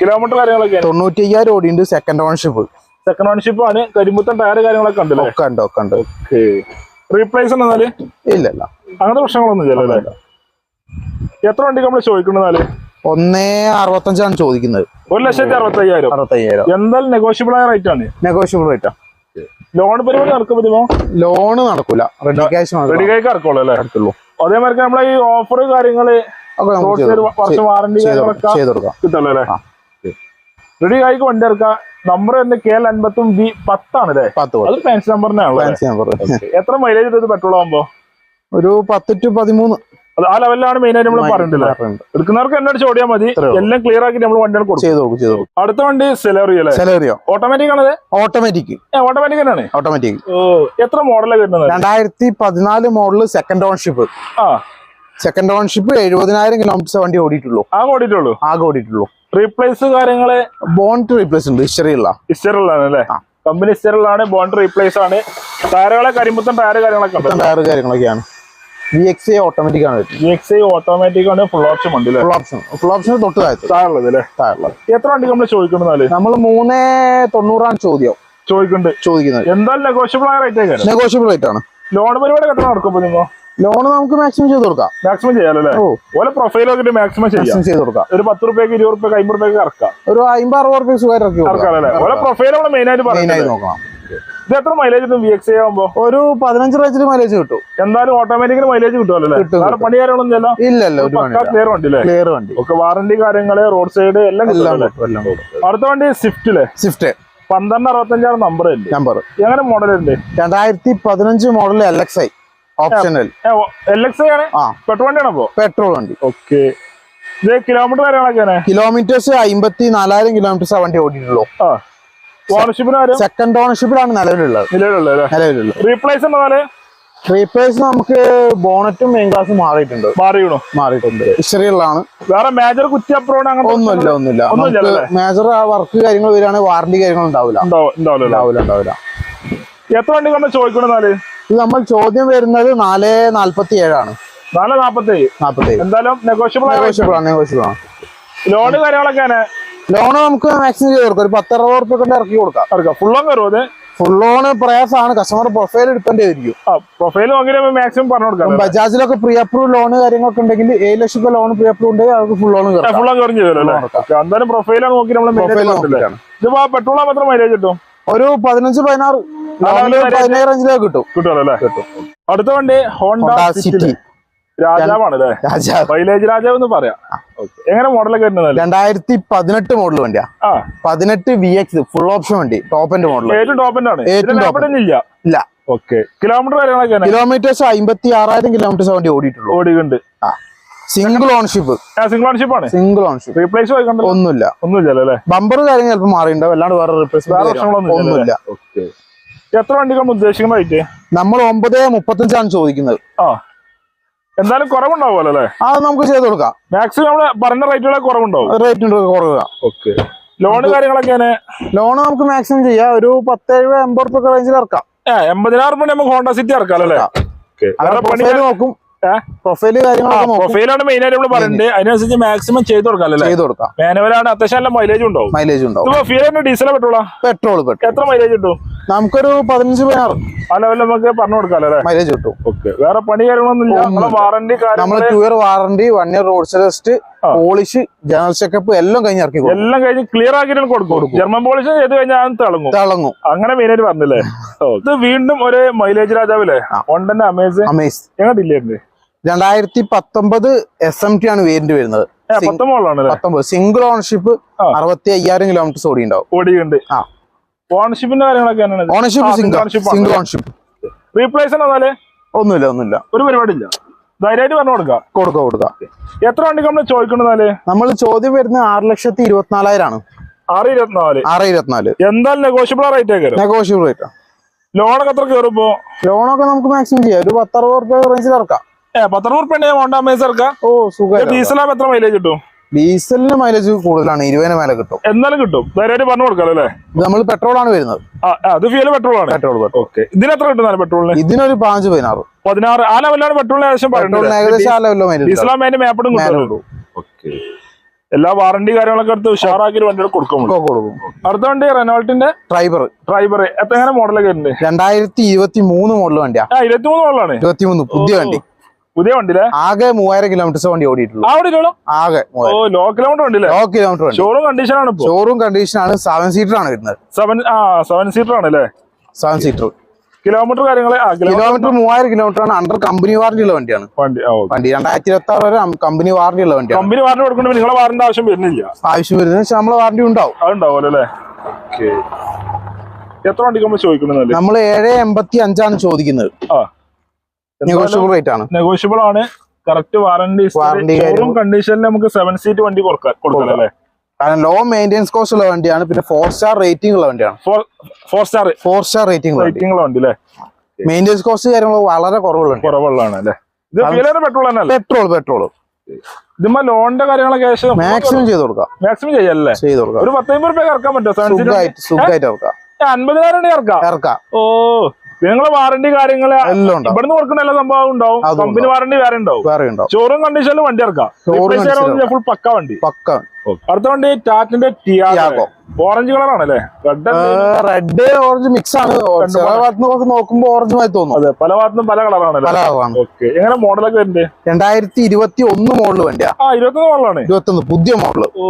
[SPEAKER 2] കിലോമീറ്റർ കാര്യങ്ങളൊക്കെ
[SPEAKER 1] തൊണ്ണൂറ്റി അയ്യായിരം ഓടിയുണ്ട് സെക്കൻഡ് ഓണർഷിപ്പ്
[SPEAKER 2] സെക്കൻഡ് ഓൺഷിപ്പ് ആണ്. കരിമ്പുത്തൻ ടയർ കാര്യങ്ങളൊക്കെ ഉണ്ടല്ലോ?
[SPEAKER 1] ഒക്കെ ഉണ്ട് ഒക്കെ ഉണ്ട്.
[SPEAKER 2] ഓക്കെ റീപ്ലേസ് എന്നാൽ?
[SPEAKER 1] ഇല്ല ഇല്ല
[SPEAKER 2] അങ്ങനത്തെ പ്രശ്നങ്ങളൊന്നും ഇല്ല എത്ര വണ്ടി നമ്മൾ ചോദിക്കുന്നതാൽ
[SPEAKER 1] ഒന്നേ അറുപത്തഞ്ചാണ് ചോദിക്കുന്നത്.
[SPEAKER 2] ഒരു ലക്ഷത്തി അറുപത്തി അയ്യായിരം
[SPEAKER 1] അറുപത്തയ്യായിരം.
[SPEAKER 2] എന്തായാലും നെഗോഷ്യബിൾ ആയ റേറ്റ് ആണ്.
[SPEAKER 1] നെഗോഷ്യബിൾ റേറ്റാ
[SPEAKER 2] ലോൺ പരിപാടി നടക്കുമ്പോ
[SPEAKER 1] ലോണ് നടക്കൂല. റെഡി ക്യാഷ്
[SPEAKER 2] റെഡി ക്യാഷ് ഇറക്കുള്ളൂ അല്ലേ?
[SPEAKER 1] നടക്കുള്ളൂ.
[SPEAKER 2] അതേമാതിരി നമ്മളെ ഈ ഓഫർ
[SPEAKER 1] കാര്യങ്ങൾ.
[SPEAKER 2] വർഷം വാറണ്ടി
[SPEAKER 1] ചെയ്ത്
[SPEAKER 2] കാര്യങ്ങളൊക്കെ കിട്ടുമല്ലോ അല്ലേ? റെഡി കൈക്ക് വണ്ടി ഇറക്കാം നമ്പർ തന്നെ കെ എൽ അൻപത്തും ബി പത്താണ് അല്ലേ
[SPEAKER 1] പത്ത്.
[SPEAKER 2] അത് ഫാൻസി നമ്പറിനാണല്ലോ
[SPEAKER 1] ഫാൻസി നമ്പർ
[SPEAKER 2] എത്ര മൈലേജ് ഇത് പെട്രോൾ ആകുമ്പോ
[SPEAKER 1] ഒരു പത്ത് ടു പതിമൂന്ന്.
[SPEAKER 2] അത് ആ ലെവലിലാണ് മെയിൻ ആയിട്ട് നമ്മൾ
[SPEAKER 1] ഉണ്ട്.
[SPEAKER 2] എടുക്കുന്നവർക്ക് എന്നോട് ചോദിയാൽ മതി. എല്ലാം ക്ലിയർ ആക്കി നമ്മൾ വണ്ടികൾ കൊടുക്കും. അടുത്ത വണ്ടി അല്ലേ?
[SPEAKER 1] സെലറിയോ
[SPEAKER 2] ഓട്ടോമാറ്റിക് ആണത്?
[SPEAKER 1] ഓട്ടോമാറ്റിക്
[SPEAKER 2] ഓട്ടോമാറ്റിക് തന്നെയാണ്.
[SPEAKER 1] ഓട്ടോമാറ്റിക്
[SPEAKER 2] ഓ എത്ര മോഡലാണ് വരുന്നത്?
[SPEAKER 1] രണ്ടായിരത്തി പതിനാല് മോഡൽ സെക്കൻഡ് ഓൺഷിപ്പ്
[SPEAKER 2] ആ.
[SPEAKER 1] സെക്കൻഡ് ഓൺഷിപ്പ് എഴുപതിനായിരം കിലോമീറ്റർ വണ്ടി ഓടിയിട്ടുള്ളൂ.
[SPEAKER 2] ആകെ ഓടിയിട്ടുള്ളൂ.
[SPEAKER 1] ആകെ ഓടിയിട്ടുള്ളൂ.
[SPEAKER 2] റീപ്ലേസ് കാര്യങ്ങൾ?
[SPEAKER 1] ബോണ്ട് റീപ്ലേസ് ഉണ്ട് ഇസ്റ്ററിയുള്ള
[SPEAKER 2] ഇസ്റ്ററിലാണ് അല്ലേ. കമ്പനി ഇസ്റ്ററിലാണ് ബോണ്ട് റീപ്ലേസ് ആണ്. ടയറുകളെ കരിമ്പത്തൻ ടയർ കാര്യങ്ങളൊക്കെ ഉണ്ട്
[SPEAKER 1] ടയർ കാര്യങ്ങളൊക്കെയാണ്. വി എക്സ് ഐ ഓട്ടോമാറ്റിക് ആണ്
[SPEAKER 2] വി എക്സ് ഐ ഓട്ടോമാറ്റിക് ആണ് ഫുൾ ഓപ്ഷൻ ഉണ്ട്
[SPEAKER 1] ഫുൾ ഓപ്ഷൻ ഫുൾ ഓപ്ഷൻ തൊട്ട്
[SPEAKER 2] താഴെ അല്ലേ? എത്ര വണ്ടി നമ്മൾ ചോദിക്കണമെന്നാൽ
[SPEAKER 1] നമ്മൾ മൂന്ന് തൊണ്ണൂറാണ് ചോദ്യം.
[SPEAKER 2] ചോദിക്കുന്നുണ്ട്.
[SPEAKER 1] ചോദിക്കുന്നത്.
[SPEAKER 2] എന്തായാലും നെഗോഷ്യബിൾ ആയ റേറ്റ്
[SPEAKER 1] നെഗോഷ്യബിൾ റേറ്റ് ആണ്.
[SPEAKER 2] ലോൺ പരിപാടി എത്ര നടക്കുമ്പോ നിങ്ങൾ
[SPEAKER 1] ലോൺ നമുക്ക് മാക്സിമം ചെയ്ത് കൊടുക്കാം.
[SPEAKER 2] മാക്സിമം ചെയ്യാലോ ഓലെ പ്രൊഫൈൽ ഒക്കെ മാക്സിമം ചെയ്യാം.
[SPEAKER 1] ചെയ്ത് കൊടുക്കാം.
[SPEAKER 2] ഒരു പത്ത് റുപ്യക്ക് ഇരുപത് റുപ്യക്ക് അമ്പത് റുപ്യക്ക് ഇറക്കാം.
[SPEAKER 1] ഒരു അമ്പത് അറുപത് റുപ്യ സുഖമായിട്ട് ഇറക്കി
[SPEAKER 2] പ്രൊഫൈൽ നമ്മൾ മെയിൻ ആയിട്ട് പറയുന്നത്.
[SPEAKER 1] നോക്കണം.
[SPEAKER 2] ഇത് എത്ര മൈലേജ് കിട്ടും വി എക്സ് ആകുമ്പോ
[SPEAKER 1] ഒരു പതിനഞ്ച് റേഞ്ചിൽ മൈലേജ് കിട്ടും.
[SPEAKER 2] എന്തായാലും ഓട്ടോമാറ്റിക്കലി മൈലേജ് കിട്ടുമല്ലോ. പണി കാര്യങ്ങളൊന്നും ഇല്ലല്ലോ? ക്ലിയർ വണ്ടി
[SPEAKER 1] ക്ലിയർ വണ്ടി.
[SPEAKER 2] ഒക്കെ വാറണ്ടി കാര്യങ്ങൾ റോഡ് സൈഡ് എല്ലാം. അടുത്ത വണ്ടി സ്വിഫ്റ്റ് അല്ലേ
[SPEAKER 1] സ്വിഫ്റ്റ്
[SPEAKER 2] പന്ത്രണ്ട് അറുപത്തഞ്ചാണ് നമ്പർ
[SPEAKER 1] നമ്പർ
[SPEAKER 2] എങ്ങനെ മോഡൽ ഉണ്ട്
[SPEAKER 1] രണ്ടായിരത്തി പതിനഞ്ച് model L X I optional
[SPEAKER 2] L X ആണ്? പെട്രോൾ വണ്ടിയാണ് അപ്പോ?
[SPEAKER 1] പെട്രോൾ വണ്ടി.
[SPEAKER 2] ഓക്കെ ഇത് കിലോമീറ്റർ കാര്യങ്ങളൊക്കെയാണ്
[SPEAKER 1] കിലോമീറ്റേഴ്സ് അമ്പത്തി നാലായിരം കിലോമീറ്റേഴ്സ് ആ വണ്ടി ഓടിയിട്ടുള്ളൂ.
[SPEAKER 2] ഓണർഷിപ്പിന്
[SPEAKER 1] സെക്കൻഡ് ഓണർഷിപ്പിലാണ് നിലവിലുള്ളത്.
[SPEAKER 2] നിലവിലുള്ളത്
[SPEAKER 1] നിലവിലുള്ളത്.
[SPEAKER 2] റീപ്ലേസ് ഉണ്ടെന്നാൽ
[SPEAKER 1] റീപ്ലേസ് നമുക്ക് ബോണറ്റും മെയിൻ ഗ്ലാസും മാറിയിട്ടുണ്ട്.
[SPEAKER 2] മാറിയണോ?
[SPEAKER 1] മാറിയിട്ടുണ്ട്. ഹിസ്റ്ററിയുള്ളതാണ്
[SPEAKER 2] വേറെ മേജർ കുറ്റി അപ്രോഡ് അങ്ങനെ
[SPEAKER 1] ഒന്നുമില്ല ഒന്നുമില്ല. മേജർ വർക്ക് കാര്യങ്ങൾ വരികയാണെങ്കിൽ വാറണ്ടി കാര്യങ്ങൾ ഉണ്ടാവില്ല.
[SPEAKER 2] ഉണ്ടാവില്ല
[SPEAKER 1] ഉണ്ടാവില്ല.
[SPEAKER 2] എത്ര വണ്ടി കൊണ്ട് ചോദിക്കണെന്നാൽ
[SPEAKER 1] ഇത് നമ്മൾ ചോദ്യം വരുന്നത് നാല് നാല്പത്തി ഏഴാണ്
[SPEAKER 2] നാല് നാപ്പത്തി
[SPEAKER 1] നാല്പത്തി
[SPEAKER 2] എന്തായാലും നെഗോഷ്യബിൾ
[SPEAKER 1] നെഗോഷ്യബിൾ ആണ് നെഗോഷ്യബിൾ ആണ്.
[SPEAKER 2] ലോണ് കാര്യങ്ങളൊക്കെയാണ്
[SPEAKER 1] ലോൺ നമുക്ക് മാക്സിമം ചെയ്ത് കൊടുക്കാം. ഒരു പത്ത് അറുപത് റുപ്യ കൊണ്ട് ഇറക്കി കൊടുക്കാം.
[SPEAKER 2] ഇറക്കാം. ഫുള്ളും കയറും അത്
[SPEAKER 1] ഫുൾ ലോൺ പ്രയാസമാണ്. കസ്റ്റമർ പ്രൊഫൈൽ ഡിപ്പെൻഡ് ചെയ്തിരിക്കും.
[SPEAKER 2] പ്രൊഫൈൽ മാക്സിമം പറഞ്ഞു കൊടുക്കാം.
[SPEAKER 1] ബജാജിലൊക്കെ പ്രീ അപ്രൂവ് ലോൺ കാര്യങ്ങളൊക്കെ ഉണ്ടെങ്കിൽ ഏഴ് ലക്ഷം രൂപ ലോൺ പ്രീ അപ്രൂവ് ഉണ്ടെങ്കിൽ അവർക്ക് ഫുൾ ലോൺ ഫുൾ.
[SPEAKER 2] ഓക്കേ, എന്തായാലും പ്രൊഫൈൽ നോക്കി നമ്മൾ പെട്രോൾ മാത്രം മൈലേജ് കിട്ടും?
[SPEAKER 1] ഒരു പതിനഞ്ച് പതിനാറ്? പതിനേഴ് റേഞ്ചിലേക്ക് കിട്ടും.
[SPEAKER 2] കിട്ടുമല്ലോ അല്ലേ? കിട്ടും. അടുത്ത വണ്ടി ഹോണ്ട സിറ്റി രാജാവാണ് അല്ലേ? മൈലേജ് രാജാവ് എന്ന് പറയാം. എങ്ങനെ മോഡലൊക്കെ വരുന്നത്
[SPEAKER 1] രണ്ടായിരത്തി പതിനെട്ട് മോഡൽ വണ്ടിയാ. പതിനെട്ട് വി എക്സ് ഫുൾ ഓപ്ഷൻ വണ്ടി. ടോപ്പിന്റെ മോഡൽ
[SPEAKER 2] ഏറ്റവും ടോപ്പിന്റെ ആണ്.
[SPEAKER 1] ഏറ്റവും top.
[SPEAKER 2] ഇല്ല.
[SPEAKER 1] ഇല്ല.
[SPEAKER 2] ഓക്കെ കിലോമീറ്റർ കാര്യങ്ങളൊക്കെ
[SPEAKER 1] കിലോമീറ്റേഴ്സ് അമ്പത്തി ആറായിരം കിലോമീറ്റേഴ്സ് വണ്ടി ഓടിയിട്ടുള്ളൂ.
[SPEAKER 2] ഓടിക്കുന്നുണ്ട്
[SPEAKER 1] സിംഗിൾ ഓൺഷിപ്പ്
[SPEAKER 2] സിംഗിൾ ഓൺഷിപ്പ് ആണ്.
[SPEAKER 1] സിംഗിൾ ഓൺഷിപ്പ്
[SPEAKER 2] റീപ്ലേസ്
[SPEAKER 1] ഒന്നുമില്ല
[SPEAKER 2] ഒന്നുമില്ല. അല്ലേ
[SPEAKER 1] ബമ്പർ കാര്യം ചിലപ്പോൾ മാറിയിട്ടുണ്ടാവും. അല്ലാണ്ട് വേറെ
[SPEAKER 2] വേറെ
[SPEAKER 1] ഒന്നുമില്ല.
[SPEAKER 2] ഓക്കെ എത്ര വണ്ടികൾ ഉദ്ദേശിക്കുന്ന റേറ്റ്
[SPEAKER 1] നമ്മൾ ഒമ്പത് മുപ്പത്തഞ്ചാണ് ചോദിക്കുന്നത്.
[SPEAKER 2] ആ. എന്തായാലും കുറവുണ്ടാവുമല്ലോ അല്ലേ?
[SPEAKER 1] ആ നമുക്ക് ചെയ്ത് കൊടുക്കാം.
[SPEAKER 2] മാക്സിമം നമ്മൾ പറഞ്ഞ റേറ്റുകളെ കുറവുണ്ടാവും.
[SPEAKER 1] റേറ്റ് കുറവുക. കുറവ്
[SPEAKER 2] ഓക്കെ ലോണ് കാര്യങ്ങളൊക്കെയാണ്
[SPEAKER 1] ലോൺ നമുക്ക് മാക്സിമം ചെയ്യാം. ഒരു പത്തേഴ് എൺപത് റുപ്യ റേഞ്ചിൽ ഇറക്കാം.
[SPEAKER 2] എൺപതിനായിരം റുപ്യ നമുക്ക് ഹോണ്ട സിറ്റി ഇറക്കാം. അല്ലേ
[SPEAKER 1] നോക്കും. പ്രൊഫൈൽ
[SPEAKER 2] പ്രൊഫൈലാണ് മെയിൻ ആയിട്ട് നമ്മൾ പറയുന്നത് അതിനനുസരിച്ച് മാക്സിമം ചെയ്ത് കൊടുക്കാം അല്ലേ?
[SPEAKER 1] ചെയ്ത് കൊടുക്കാം.
[SPEAKER 2] മാനുവലാണ് അത്യാവശ്യം മൈലേജ് ഉണ്ടാവും.
[SPEAKER 1] മൈലേജ് ഉണ്ടാവും.
[SPEAKER 2] ഡീസലോ
[SPEAKER 1] പെട്രോൾ പെട്രോൾ
[SPEAKER 2] എത്ര മൈലേജ് കിട്ടും?
[SPEAKER 1] നമുക്കൊരു പതിനഞ്ച് പതിനാറ്
[SPEAKER 2] ആ ലെവലിൽ നമുക്ക് പറഞ്ഞു കൊടുക്കാലോ അല്ലേ?
[SPEAKER 1] മൈലേജ് കിട്ടും.
[SPEAKER 2] ഓക്കെ വേറെ പണി കാര്യങ്ങളൊന്നും നമ്മളെ വാറന്റി
[SPEAKER 1] നമ്മൾ two year warranty one year road test polish general checkup എല്ലാം കഴിഞ്ഞ് ഇറക്കി
[SPEAKER 2] എല്ലാം കഴിഞ്ഞ് ക്ലിയർ ആക്കിയിട്ട് കൊടുക്കും. ജർമ്മൻ പോളിഷ് ചെയ്ത് കഴിഞ്ഞാൽ തിളങ്ങും.
[SPEAKER 1] തിളങ്ങും.
[SPEAKER 2] അങ്ങനെ മെയിനായിട്ട് പറഞ്ഞില്ലേ ഇത് വീണ്ടും ഒരു മൈലേജ് രാജാവില്ലേ? ഹോണ്ടന്റെ അമേസ്
[SPEAKER 1] അമേസ്
[SPEAKER 2] ഞങ്ങളുടെ
[SPEAKER 1] രണ്ടായിരത്തി പത്തൊമ്പത് എസ് എം ടി ആണ് വേരിന്റ് വരുന്നത്. പത്തൊമ്പത് സിംഗിൾ ഓണർഷിപ്പ്. അറുപത്തി അയ്യായിരം കിലോമീറ്റർ ഓടി ഉണ്ടാവും
[SPEAKER 2] ഓടിയുണ്ട്
[SPEAKER 1] ആ.
[SPEAKER 2] ഓണർഷിപ്പിന്റെ കാര്യങ്ങളൊക്കെ
[SPEAKER 1] ഓണർഷിപ്പ് സിംഗിൾ
[SPEAKER 2] ഓണർഷിപ്പ് റീപ്ലേസ് എന്നാലേ?
[SPEAKER 1] ഒന്നുമില്ല ഒന്നുമില്ല.
[SPEAKER 2] ഒരു പരിപാടിയില്ല. ധൈര്യമായിട്ട് പറഞ്ഞു കൊടുക്കാം.
[SPEAKER 1] കൊടുക്കുക കൊടുക്കുക
[SPEAKER 2] എത്ര വണ്ടി നമ്മൾ ചോദിക്കണെന്നാൽ
[SPEAKER 1] നമ്മൾ ചോദ്യം വരുന്നത് ആറ് ലക്ഷത്തി ഇരുപത്തിനാലായിരമാണ്
[SPEAKER 2] ആറ് ഇരുപത്തിനാല്.
[SPEAKER 1] ആറ് ഇരുപത്തിനാല്.
[SPEAKER 2] എന്തായാലും നെഗോഷ്യബിൾ റേറ്റ്
[SPEAKER 1] നെഗോഷ്യബിൾ റേറ്റ്
[SPEAKER 2] ലോണൊക്കെ എത്ര കയറുമ്പോ
[SPEAKER 1] ലോണൊക്കെ നമുക്ക് മാക്സിമം ചെയ്യാം. ഒരു പത്തറുപത് റുപ്യ റേഞ്ചിൽ ഇറക്കാം.
[SPEAKER 2] ഏഹ് പത്തറുപത് റുപ്യ ഹോണ്ടാ മേസ് ഇറക്കാം.
[SPEAKER 1] ഓ സുഖം
[SPEAKER 2] ഡീസലാകുമ്പോ എത്ര മൈലേജ് കിട്ടും?
[SPEAKER 1] ഡീസലിന് മൈലേജ് കൂടുതലാണ്. ഇരുപതിന് മേലെ കിട്ടും.
[SPEAKER 2] എന്നാലും കിട്ടും. വേറെ പറഞ്ഞു കൊടുക്കാം അല്ലേ?
[SPEAKER 1] നമ്മൾ പെട്രോൾ ആണ് വരുന്നത്.
[SPEAKER 2] അത് ഫ്യൂൽ പെട്രോൾ ആണ്.
[SPEAKER 1] പെട്രോൾ
[SPEAKER 2] ഓക്കെ ഇതിന് എത്ര കിട്ടുന്ന പെട്രോളിന്
[SPEAKER 1] ഇതിനൊരു പാഞ്ച് പതിനാറ്.
[SPEAKER 2] പതിനാറ്. ആ ലെവലാണ് പെട്രോളിന് ഏകദേശം
[SPEAKER 1] പെട്രോളിന് ഏകദേശം ആ ലെവലിലോ മൈലേജ്
[SPEAKER 2] ഡീസലാകുമ്പോ അതിന്റെ മാപ്പിടും കിട്ടും. ഓക്കെ എല്ലാ വാറണ്ടി കാര്യങ്ങളൊക്കെ എടുത്ത് ഉഷാറാക്കി വണ്ടികൾ കൊടുക്കും.
[SPEAKER 1] കൊടുക്കും.
[SPEAKER 2] അടുത്ത വണ്ടി റെനോൾട്ടിന്റെ
[SPEAKER 1] ഡ്രൈവർ
[SPEAKER 2] ഡ്രൈവർ എത്ര മോഡലൊക്കെ ഉണ്ട്
[SPEAKER 1] രണ്ടായിരത്തി ഇരുപത്തി മൂന്ന് മോഡൽ വണ്ടിയാണ്
[SPEAKER 2] ആ ഇരുപത്തിമൂന്ന് മോഡലാണ്
[SPEAKER 1] ഇരുപത്തി മൂന്ന് പുതിയ വണ്ടി.
[SPEAKER 2] പുതിയ വണ്ടിയിലെ?
[SPEAKER 1] ആകെ മൂവായിരം കിലോമീറ്റർ വണ്ടി ഓടിയിട്ടുള്ളൂ. ആകെ
[SPEAKER 2] ലോ കിലോമീറ്റർ വണ്ടിയില്ലേ
[SPEAKER 1] ലോ കിലോമീറ്റർ
[SPEAKER 2] ഷോറൂം കണ്ടീഷൻ ആണ്
[SPEAKER 1] ഷോറൂം കണ്ടീഷൻ ആണ് സെവൻ സീറ്റർ ആണ് വരുന്നത്.
[SPEAKER 2] സെവൻ ആ സെവൻ സീറ്റർ ആണ് അല്ലേ?
[SPEAKER 1] സെവൻ സീറ്റർ
[SPEAKER 2] കിലോമീറ്റർ കാര്യങ്ങൾ ആ കിലോമീറ്റർ
[SPEAKER 1] മൂവായിരം കിലോമീറ്റർ ആണ് അണ്ടർ കമ്പനി വാറന്റി ഉള്ള വണ്ടിയാണ്.
[SPEAKER 2] വണ്ടി
[SPEAKER 1] രണ്ടായിരത്തി ഇരുപത്തി ആറ് വരെ കമ്പനി വാറന്റി ഉള്ള വണ്ടിയാണ്.
[SPEAKER 2] കമ്പനി വാറന്റി കൊടുക്കുമ്പോൾ നിങ്ങളെ വാറണ്ടി ആവശ്യം വരുന്നില്ല.
[SPEAKER 1] ആവശ്യം വരുന്നത് വെച്ചാൽ നമ്മളെ വാറന്റി ഉണ്ടാവും.
[SPEAKER 2] അതുണ്ടാവുമല്ലോ അല്ലേ? ഓക്കെ എത്ര വണ്ടി നമ്മൾ ചോദിക്കുന്നത്
[SPEAKER 1] നമ്മൾ ഏഴ് എൺപത്തി അഞ്ചാണ് ചോദിക്കുന്നത്.
[SPEAKER 2] ആ.
[SPEAKER 1] നെഗോഷ്യബിൾ റേറ്റ് ആണ്.
[SPEAKER 2] നെഗോഷ്യബിൾ ആണ്. Correct warranty showroom. കണ്ടീഷനിൽ നമുക്ക് സെവൻ സീറ്റ് വണ്ടി കൊടുക്കാം അല്ലേ?
[SPEAKER 1] കാരണം ലോ മെയിന്റെനൻസ് കോസ്റ്റ് ഉള്ള വണ്ടിയാണ്. പിന്നെ ഫോർ സ്റ്റാർ റേറ്റിംഗ് ഉള്ള വണ്ടിയാണ്.
[SPEAKER 2] Four star
[SPEAKER 1] four star rating
[SPEAKER 2] rating ഉള്ള വണ്ടി. അല്ലേ?
[SPEAKER 1] മെയിന്റെനൻസ് കോസ്റ്റ് കാര്യങ്ങൾ വളരെ കുറവുള്ള
[SPEAKER 2] കുറവുള്ളതാണ് അല്ലേ? ഇത് പെട്രോൾ തന്നെ
[SPEAKER 1] പെട്രോൾ പെട്രോൾ
[SPEAKER 2] ഇതുമ്പോ ലോണിന്റെ കാര്യങ്ങളൊക്കെ
[SPEAKER 1] മാക്സിമം ചെയ്ത് കൊടുക്കാം.
[SPEAKER 2] മാക്സിമം ചെയ്യല്ലേ
[SPEAKER 1] ചെയ്ത് കൊടുക്കാം.
[SPEAKER 2] ഒരു പത്തമ്പത് റുപ്യ ഇറക്കാൻ പറ്റുമോ?
[SPEAKER 1] സുഖമായിട്ട് സുഖമായിട്ട് ഇറക്കാം.
[SPEAKER 2] അൻപതിനായിരം ഇറക്കാം.
[SPEAKER 1] ഇറക്കാം.
[SPEAKER 2] ഓ നിങ്ങളെ വാറണ്ടി കാര്യങ്ങൾ
[SPEAKER 1] എല്ലാം ഉണ്ടാവും.
[SPEAKER 2] ഇവിടുന്ന് കൊടുക്കുന്ന എല്ലാ സംഭവം ഉണ്ടാവും. കമ്പനി വാറണ്ടി വേറെ ഉണ്ടാവും.
[SPEAKER 1] വേറെ ഉണ്ടാവും.
[SPEAKER 2] ഷോറൂം കണ്ടീഷനിൽ വണ്ടി ഇറക്കാം. ഫുൾ പക്ക വണ്ടി.
[SPEAKER 1] പക്ക.
[SPEAKER 2] അടുത്ത വണ്ടി ടാറ്റിന്റെ. ടിയാഗോ. ഓറഞ്ച് കളർ ആണല്ലേ? റെഡ്
[SPEAKER 1] റെഡ് ഓറഞ്ച് മിക്സ് ആണ്. പല. ഭാഗത്ത് നോക്ക് നോക്കുമ്പോ ഓറഞ്ച് ആയി തോന്നും.
[SPEAKER 2] അതെ പല ഭാഗത്തും പല കളറാണല്ലേ
[SPEAKER 1] പല കളറാണ്
[SPEAKER 2] ഓക്കെ എങ്ങനെ മോഡലൊക്കെ വരുന്നുണ്ട്
[SPEAKER 1] രണ്ടായിരത്തി ഇരുപത്തി ഒന്ന് മോഡൽ വണ്ടിയാ.
[SPEAKER 2] ആ ഇരുപത്തൊന്ന് മോഡലാണ്
[SPEAKER 1] ഇരുപത്തി ഒന്ന് പുതിയ മോഡൽ
[SPEAKER 2] ഓ.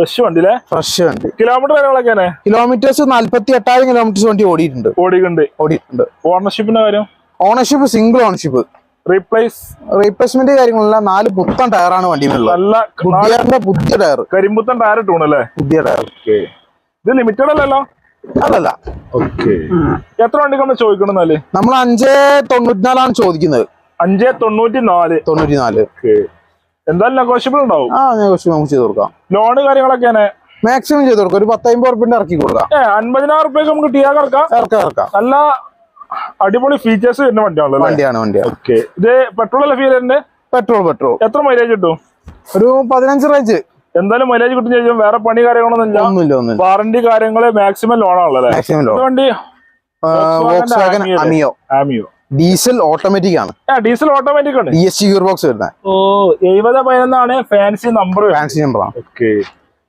[SPEAKER 2] ഫ്രഷ് വണ്ടി അല്ലേ
[SPEAKER 1] ഫ്രഷ് വണ്ടി.
[SPEAKER 2] കിലോമീറ്റർ കാര്യങ്ങളൊക്കെ
[SPEAKER 1] കിലോമീറ്റേഴ്സ് നാല്പത്തി എട്ടായിരം കിലോമീറ്റേഴ്സ് വണ്ടി ഓടിയിട്ടുണ്ട്.
[SPEAKER 2] ഓടിയിട്ടുണ്ട്.
[SPEAKER 1] ഓടിയിട്ടുണ്ട്.
[SPEAKER 2] ഓണർഷിപ്പിന്റെ കാര്യം?
[SPEAKER 1] Ownership single ownership
[SPEAKER 2] replace
[SPEAKER 1] replacement കാര്യങ്ങളെല്ലാം നാല് പുത്തൻ ടയറാണ് വണ്ടിയിലുള്ളത്.
[SPEAKER 2] നല്ല
[SPEAKER 1] പുതിയ ടയർ
[SPEAKER 2] കരിമ്പുത്തൻ ടയർ ഇട്ടൂണല്ലേ?
[SPEAKER 1] പുതിയ ടയർ
[SPEAKER 2] ഇത് ലിമിറ്റഡ് അല്ലല്ലോ?
[SPEAKER 1] അതല്ല.
[SPEAKER 2] ഓക്കെ. എത്ര വണ്ടിക്കാണ് ചോദിക്കണം
[SPEAKER 1] നമ്മൾ അഞ്ചേ തൊണ്ണൂറ്റിനാലാണ് ചോദിക്കുന്നത്.
[SPEAKER 2] അഞ്ചേ തൊണ്ണൂറ്റി നാല്
[SPEAKER 1] തൊണ്ണൂറ്റിനാല്
[SPEAKER 2] എന്തായാലും നെഗോഷ്യബിൾ ഉണ്ടാവും.
[SPEAKER 1] ആ നമുക്ക് ചെയ്ത് കൊടുക്കാം.
[SPEAKER 2] ലോണ് കാര്യങ്ങളൊക്കെയാണ്
[SPEAKER 1] മാക്സിമം ചെയ്ത് കൊടുക്കാം. ഒരു പത്തമ്പത് റുപ്യന്റെ ഇറക്കി കൊടുക്കാം.
[SPEAKER 2] ഏ അൻപതിനായിരം റുപ്യക്ക് നമുക്ക് ടിയാ ഇറക്കാം.
[SPEAKER 1] ഇറക്കാം ഇറക്കാം.
[SPEAKER 2] നല്ല അടിപൊളി ഫീച്ചേഴ്സ് വരുന്ന വണ്ടിയാണല്ലോ
[SPEAKER 1] വണ്ടിയാണ് വണ്ടിയാണ്.
[SPEAKER 2] ഓക്കെ ഇത് പെട്രോൾ അല്ല ഫീലറിന്റെ
[SPEAKER 1] പെട്രോൾ പെട്രോൾ
[SPEAKER 2] എത്ര മൈലേജ് കിട്ടും?
[SPEAKER 1] ഒരു പതിനഞ്ച് റേഞ്ച്
[SPEAKER 2] എന്തായാലും മൈലേജ് കിട്ടും ചോദിച്ചാൽ വേറെ പണി കാര്യങ്ങളൊന്നും ഇല്ല.
[SPEAKER 1] ഒന്നുമില്ല ഒന്നുമില്ല.
[SPEAKER 2] വാറണ്ടി കാര്യങ്ങൾ മാക്സിമം ലോണാണല്ലോ
[SPEAKER 1] മാക്സിമം
[SPEAKER 2] ഇത് വണ്ടി
[SPEAKER 1] അമിയോ
[SPEAKER 2] ആമിയോ
[SPEAKER 1] ഡീസൽ ഓട്ടോമാറ്റിക് ആണ്.
[SPEAKER 2] ഡീസൽ ഓട്ടോമാറ്റിക് ആണ്.
[SPEAKER 1] D S C gear box വരുന്നത്
[SPEAKER 2] ഓ എഴുപത് പതിനൊന്നാണ് ഫാൻസി നമ്പർ
[SPEAKER 1] ഫാൻസി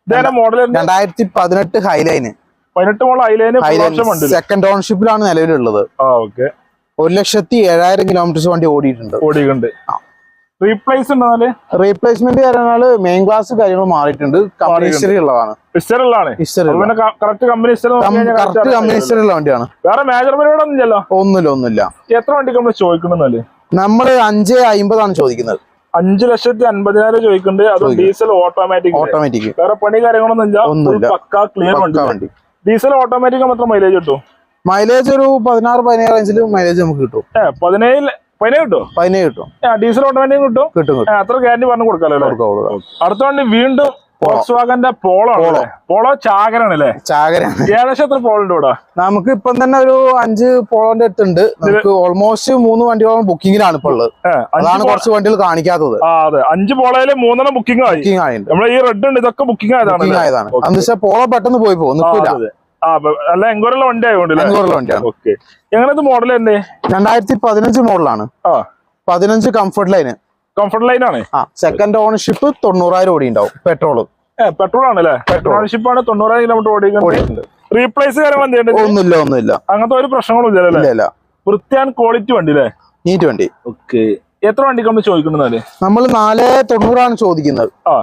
[SPEAKER 2] ഇതേതാ മോഡൽ
[SPEAKER 1] രണ്ടായിരത്തി പതിനെട്ട് ഹൈലൈന്
[SPEAKER 2] പതിനെട്ട് മോഡൽ ഹൈലൈന്
[SPEAKER 1] സെക്കൻഡ് ഓണർഷിപ്പിലാണ് നിലവിലുള്ളത്.
[SPEAKER 2] ആ
[SPEAKER 1] ഒരു ലക്ഷത്തി ഏഴായിരം കിലോമീറ്റേഴ്സ് വണ്ടി ഓടിയിട്ടുണ്ട്.
[SPEAKER 2] ഓടിയിട്ടുണ്ട്. ഉണ്ടെന്നാൽ
[SPEAKER 1] റീപ്ലേസ്മെന്റ് കാര്യങ്ങൾ മെയിൻ ക്ലാസ് കാര്യങ്ങൾ മാറിയിട്ടുണ്ട്. കമ്പനി ഹിസ്റ്ററി ഉള്ളതാണ്. ഹിസ്റ്ററി
[SPEAKER 2] അതുപോലെ correct company
[SPEAKER 1] correct company history ഉള്ള വണ്ടിയാണ്.
[SPEAKER 2] വേറെ മേജർമെന്റ് പരിപാടി ഒന്നും ഇല്ലല്ലോ
[SPEAKER 1] ഒന്നുമില്ല ഒന്നുമില്ല.
[SPEAKER 2] എത്ര വണ്ടിക്ക് നമ്മൾ ചോദിക്കണമെന്നാൽ
[SPEAKER 1] നമ്മൾ അഞ്ച് അമ്പതാണ് ചോദിക്കുന്നത്.
[SPEAKER 2] അഞ്ചു ലക്ഷത്തി അൻപതിനായിരം ചോദിക്കുന്നുണ്ട്. അത് ഡീസൽ ഓട്ടോമാറ്റിക്
[SPEAKER 1] ഓട്ടോമാറ്റിക്
[SPEAKER 2] വേറെ പണി കാര്യങ്ങളൊന്നും ഇല്ല പക്ക ക്ലിയർ വണ്ടി. ഡീസൽ ഓട്ടോമാറ്റിക് മാത്രം മൈലേജ് കിട്ടും?
[SPEAKER 1] മൈലേജ് ഒരു പതിനാറ് പതിനേഴ് റേഞ്ചിൽ മൈലേജ് നമുക്ക് കിട്ടും.
[SPEAKER 2] ഏ പതിനേഴ് പതിനേഴ് കിട്ടും?
[SPEAKER 1] പൈന കിട്ടും.
[SPEAKER 2] ഡീസൽ ഓട്ടോമാറ്റിക് കിട്ടും?
[SPEAKER 1] കിട്ടും
[SPEAKER 2] അത്ര ഗ്യാരണ്ടി പറഞ്ഞു കൊടുക്കാലോ. അടുത്ത വണ്ടി വീണ്ടും ഫോക്സ് വാഗന്റെ പോളോ പോളോ. ചാകരാണ് അല്ലേ?
[SPEAKER 1] ചാകരാണ്
[SPEAKER 2] ഏകദേശം എത്ര പോളുണ്ട് ഇവിടെ?
[SPEAKER 1] നമുക്ക് ഇപ്പം തന്നെ ഒരു അഞ്ച് പോളോന്റെ അടുത്തുണ്ട്. നമുക്ക് ഓൾമോസ്റ്റ് മൂന്ന് വണ്ടികളോളം ബുക്കിങ്ങിനാണ് ഇപ്പൊ ഉള്ളത്. അതാണ് കുറച്ച് വണ്ടികൾ കാണിക്കാത്തത്.
[SPEAKER 2] അതെ. അഞ്ച് പോളയിൽ മൂന്നെണ്ണം ബുക്കിംഗ് ആയി.
[SPEAKER 1] ബുക്കിംഗ് ആയി
[SPEAKER 2] നമ്മളെ ഈ റെഡ് ഉണ്ട് ഇതൊക്കെ ബുക്കിംഗ് ആയതാണ്
[SPEAKER 1] ബുക്കിംഗ് ആയതാണ്. വെച്ചാൽ പോളോ പെട്ടെന്ന് പോയി പോകും. നിൽക്കില്ല
[SPEAKER 2] നല്ല എങ്കോരുള്ള വണ്ടി ആയതുകൊണ്ട്
[SPEAKER 1] അഞ്ഞൂറുള്ള വണ്ടിയാണ്
[SPEAKER 2] ഓക്കെ. എങ്ങനത്തെ മോഡൽ തന്നെ
[SPEAKER 1] രണ്ടായിരത്തി പതിനഞ്ച് മോഡലാണ്
[SPEAKER 2] ആ.
[SPEAKER 1] പതിനഞ്ച് കംഫർട്ട് ലൈന്
[SPEAKER 2] കംഫർട്ട് ലൈൻ ആണ്?
[SPEAKER 1] ആ സെക്കൻഡ് ഓണർഷിപ്പ് തൊണ്ണൂറായിരം ഓടി ഉണ്ടാവും
[SPEAKER 2] പെട്രോൾ പെട്രോൾ ആണല്ലേ? അല്ലേ പെട്രോൾ ഓണർഷിപ്പ് ആണ് തൊണ്ണൂറായിരം കിലോമീറ്റർ ഓടിക്കുന്നത് റീപ്ലേസ് കാര്യം എന്ത് ചെയ്യണ്ടത്
[SPEAKER 1] ഒന്നുമില്ല ഒന്നുമില്ല.
[SPEAKER 2] അങ്ങനത്തെ ഒരു പ്രശ്നങ്ങളും ഇല്ലല്ലോ അല്ലേ?
[SPEAKER 1] ഇല്ല
[SPEAKER 2] വൃത്തി ആൻഡ് ക്വാളിറ്റി വണ്ടി അല്ലേ?
[SPEAKER 1] നീറ്റ് വണ്ടി.
[SPEAKER 2] ഓക്കെ. എത്ര വണ്ടിക്ക് നമ്മൾ ചോദിക്കുന്നത്
[SPEAKER 1] നമ്മൾ നാല് തൊണ്ണൂറാണ് ചോദിക്കുന്നത്.
[SPEAKER 2] ആ.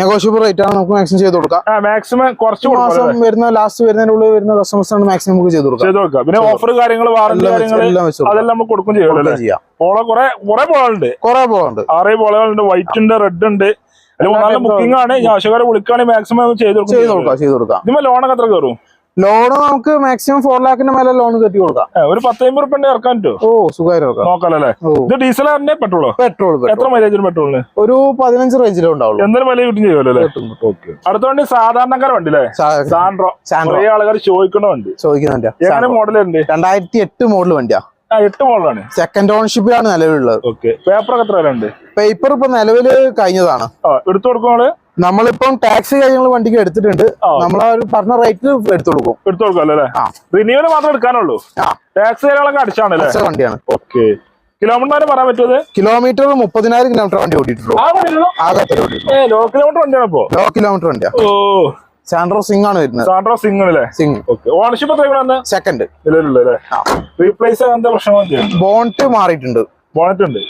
[SPEAKER 1] നെഗോഷ്യബിൾ റേറ്റ് ആണ് നമുക്ക് മാക്സിമം ചെയ്ത് കൊടുക്കാം.
[SPEAKER 2] മാക്സിമം കുറച്ച്
[SPEAKER 1] മാസം വരുന്ന ലാസ്റ്റ് വരുന്നതിന്റെ ഉള്ളിൽ വരുന്ന കസ്റ്റമേഴ്സ് ആണ് മാക്സിമം നമുക്ക് ചെയ്ത് കൊടുക്കാം.
[SPEAKER 2] ചെയ്ത് കൊടുക്കാം പിന്നെ ഓഫർ കാര്യങ്ങൾ വാറന്റി കാര്യങ്ങൾ. അതെല്ലാം നമുക്ക് കൊടുക്കും ചെയ്യുമല്ലോ അല്ലേ?
[SPEAKER 1] ചെയ്യാം.
[SPEAKER 2] പോള കുറെ കുറെ പോളുണ്ട്
[SPEAKER 1] കുറെ പോകുന്നുണ്ട്
[SPEAKER 2] ആറേ പോളുകളുണ്ട് വൈറ്റ് ഉണ്ട് റെഡ് ഉണ്ട്. ബുക്കിംഗ് ആണ്. ആവശ്യക്കാരെ വിളിക്കുകയാണെങ്കിൽ മാക്സിമം ചെയ്ത് കൊടുക്കും
[SPEAKER 1] ചെയ്ത് കൊടുക്കാം ചെയ്ത് കൊടുക്കാം.
[SPEAKER 2] ഇതിന് ലോണൊക്കെ എത്ര കയറും?
[SPEAKER 1] ലോൺ നമുക്ക് മാക്സിമം ഫോർ ലാഖിന്റെ മേലെ ലോൺ കെട്ടി കൊടുക്കാം.
[SPEAKER 2] ഒരു പത്തമ്പത് റുപ്യ ഇറക്കാൻ
[SPEAKER 1] ഓ സുഖമായിട്ട്
[SPEAKER 2] നോക്കാലല്ലേ? ഇത് ഡീസൽ തന്നെ പെട്രോളോ?
[SPEAKER 1] പെട്രോൾ
[SPEAKER 2] എത്ര മൈലേജ് പെട്രോളിന്?
[SPEAKER 1] ഒരു പതിനഞ്ച് റേഞ്ചിലേ ഉണ്ടാവുള്ളൂ.
[SPEAKER 2] എന്തൊരു മൈലേജ് കിട്ടും ചെയ്യുമല്ലോ അടുത്ത വണ്ടി സാധാരണക്കാര വണ്ടി അല്ലേ സാൻഡ്രോ. കുറെ ആൾക്കാർ ചോദിക്കുന്ന വണ്ടി.
[SPEAKER 1] ചോദിക്കുന്നുണ്ട്
[SPEAKER 2] എങ്ങനെ മോഡൽ ഉണ്ട്
[SPEAKER 1] രണ്ടായിരത്തി എട്ട് മോഡൽ വണ്ടിയാ.
[SPEAKER 2] എട്ട് മോഡലാണ്
[SPEAKER 1] സെക്കൻഡ് ഓണർഷിപ്പിലാണ് നിലവിലുള്ളത്.
[SPEAKER 2] ഓക്കെ. പേപ്പറൊക്കെ എത്ര
[SPEAKER 1] പേപ്പർ ഇപ്പൊ നിലവിൽ കഴിഞ്ഞതാണ്.
[SPEAKER 2] എടുത്തു കൊടുക്കും നമ്മൾ
[SPEAKER 1] നമ്മളിപ്പം ടാക്സ് കാര്യങ്ങൾ വണ്ടിക്ക് എടുത്തിട്ടുണ്ട്. നമ്മൾ ആ ഒരു പറഞ്ഞ റേറ്റിൽ എടുത്തു കൊടുക്കും.
[SPEAKER 2] എടുത്തു കൊടുക്കാം അല്ലേ? റിന്യൂവൽ മാത്രം എടുക്കാനുള്ളൂ? ടാക്സ് കാര്യങ്ങളൊക്കെ അടിച്ചാണല്ലേ
[SPEAKER 1] വണ്ടിയാണ്.
[SPEAKER 2] ഓക്കെ. കിലോമീറ്റർ പറയാൻ പറ്റുന്നത്?
[SPEAKER 1] കിലോമീറ്റർ മുപ്പതിനായിരം കിലോമീറ്റർ വണ്ടി ഓടിയിട്ടുള്ളൂ.
[SPEAKER 2] ലോ കിലോമീറ്റർ വണ്ടിയാണ് ഇപ്പോ?
[SPEAKER 1] ലോ കിലോമീറ്റർ വണ്ടിയാ.
[SPEAKER 2] ഓ.
[SPEAKER 1] സാൻഡ്രോ സിംഗ് ആണ് വരുന്നത്.
[SPEAKER 2] സാൻഡ്രോ സിംഗ് അല്ലേ?
[SPEAKER 1] Xing
[SPEAKER 2] okay. Ownership
[SPEAKER 1] second
[SPEAKER 2] replace
[SPEAKER 1] bond മാറിയിട്ടുണ്ട്.
[SPEAKER 2] ബോണറ്റ് ഉണ്ട്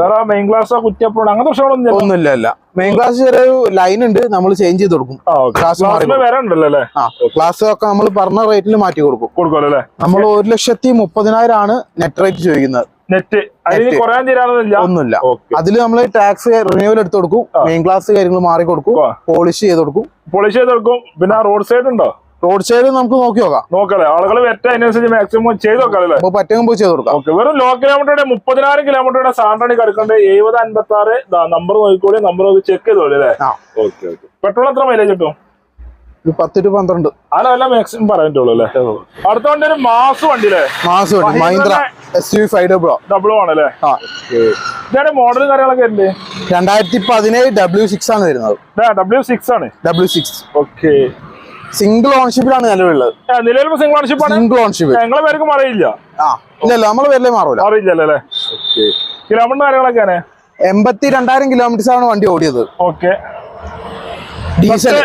[SPEAKER 2] വേറെ മെയിൻ ക്ലാസ് കുറ്റിയപ്പോഴും അങ്ങനത്തെ പ്രശ്നങ്ങളൊന്നും.
[SPEAKER 1] ഒന്നുമില്ല അല്ല മെയിൻ ക്ലാസ് ചെറിയൊരു ലൈൻ ഉണ്ട്. നമ്മൾ ചേഞ്ച് ചെയ്ത് കൊടുക്കും. ക്ലാസ് ഒക്കെ നമ്മൾ പറഞ്ഞ റേറ്റിൽ മാറ്റി കൊടുക്കും.
[SPEAKER 2] കൊടുക്കുമല്ലോ
[SPEAKER 1] നമ്മൾ ഒരു ലക്ഷത്തി മുപ്പതിനായിരം ആണ് നെറ്റ് റേറ്റ് ചോദിക്കുന്നത്.
[SPEAKER 2] നെറ്റ്
[SPEAKER 1] ഒന്നുമില്ല.
[SPEAKER 2] അതിൽ
[SPEAKER 1] അതിൽ നമ്മൾ ടാക്സ് റിന്യൂവൽ എടുത്ത് കൊടുക്കും. മെയിൻ ക്ലാസ് കാര്യങ്ങൾ മാറി കൊടുക്കും പോളിഷ് ചെയ്ത് കൊടുക്കും.
[SPEAKER 2] പോളിഷ് ചെയ്ത് കൊടുക്കും. പിന്നെ റോഡ് സൈഡ് ഉണ്ടോ?
[SPEAKER 1] റോഡ് സൈഡ് നമുക്ക് നോക്കി നോക്കാം.
[SPEAKER 2] നോക്കല്ലേ? ആളുകൾ വെറ്റ അതിനനുസരിച്ച് മാക്സിമം ചെയ്ത് നോക്കാല്ലേ
[SPEAKER 1] അപ്പൊ പറ്റുമ്പോൾ ചെയ്ത് കൊടുക്കാം.
[SPEAKER 2] ഓക്കെ വെറും ലോ കിലോമീറ്ററുടെ മുപ്പതിനായിരം കിലോമീറ്ററുടെ സാൻഡണി കിടക്കേണ്ടത്. എഴുപത് അൻപത്തി ആറ് നമ്പർ നോക്കിക്കോളി നമ്പർ നോക്കി ചെക്ക് ചെയ്തോളി അല്ലേ?
[SPEAKER 1] ആ.
[SPEAKER 2] ഓക്കെ ഓക്കെ പെട്രോൾ എത്ര മൈലേജ് കിട്ടും?
[SPEAKER 1] പത്ത് ടു പന്ത്രണ്ട്.
[SPEAKER 2] അതല്ല മാക്സിമം പറയാൻ പറ്റുള്ളൂ അല്ലേ? അടുത്ത വണ്ടി ഒരു മാസ് വണ്ടി അല്ലേ?
[SPEAKER 1] മാസ് വണ്ടി Mahindra S U five double
[SPEAKER 2] double ആണല്ലേ ഇതാണ് മോഡൽ കാര്യങ്ങളൊക്കെ ഉണ്ട്
[SPEAKER 1] രണ്ടായിരത്തി പതിനേഴ് ഡബ്ല്യു സിക്സ് ആണ് വരുന്നത്.
[SPEAKER 2] ഡബ്ല്യു സിക്സ് ആണ്.
[SPEAKER 1] ഡബ്ല്യു സിക്സ്
[SPEAKER 2] ഓക്കെ
[SPEAKER 1] സിംഗിൾ ഓൺഷിപ്പിലാണ് നിലവിലുള്ളത്.
[SPEAKER 2] നിലവിൽ സിംഗിൾ ഓണർഷിപ്പ് ആണ്.
[SPEAKER 1] സിംഗിൾ ഓൺഷിപ്പ്
[SPEAKER 2] ഞങ്ങളെ പേർക്കും അറിയില്ല
[SPEAKER 1] ആ ഇല്ലല്ലോ നമ്മൾ വരലേ മാറൂല.
[SPEAKER 2] അറിയില്ലല്ലേ അല്ലേ കിലോമീറ്റർ കാര്യങ്ങളൊക്കെയാണ്
[SPEAKER 1] എൺപത്തി രണ്ടായിരം കിലോമീറ്റേഴ്സ് ആണ് വണ്ടി ഓടിയത്.
[SPEAKER 2] ഓക്കെ
[SPEAKER 1] ഡീസൽ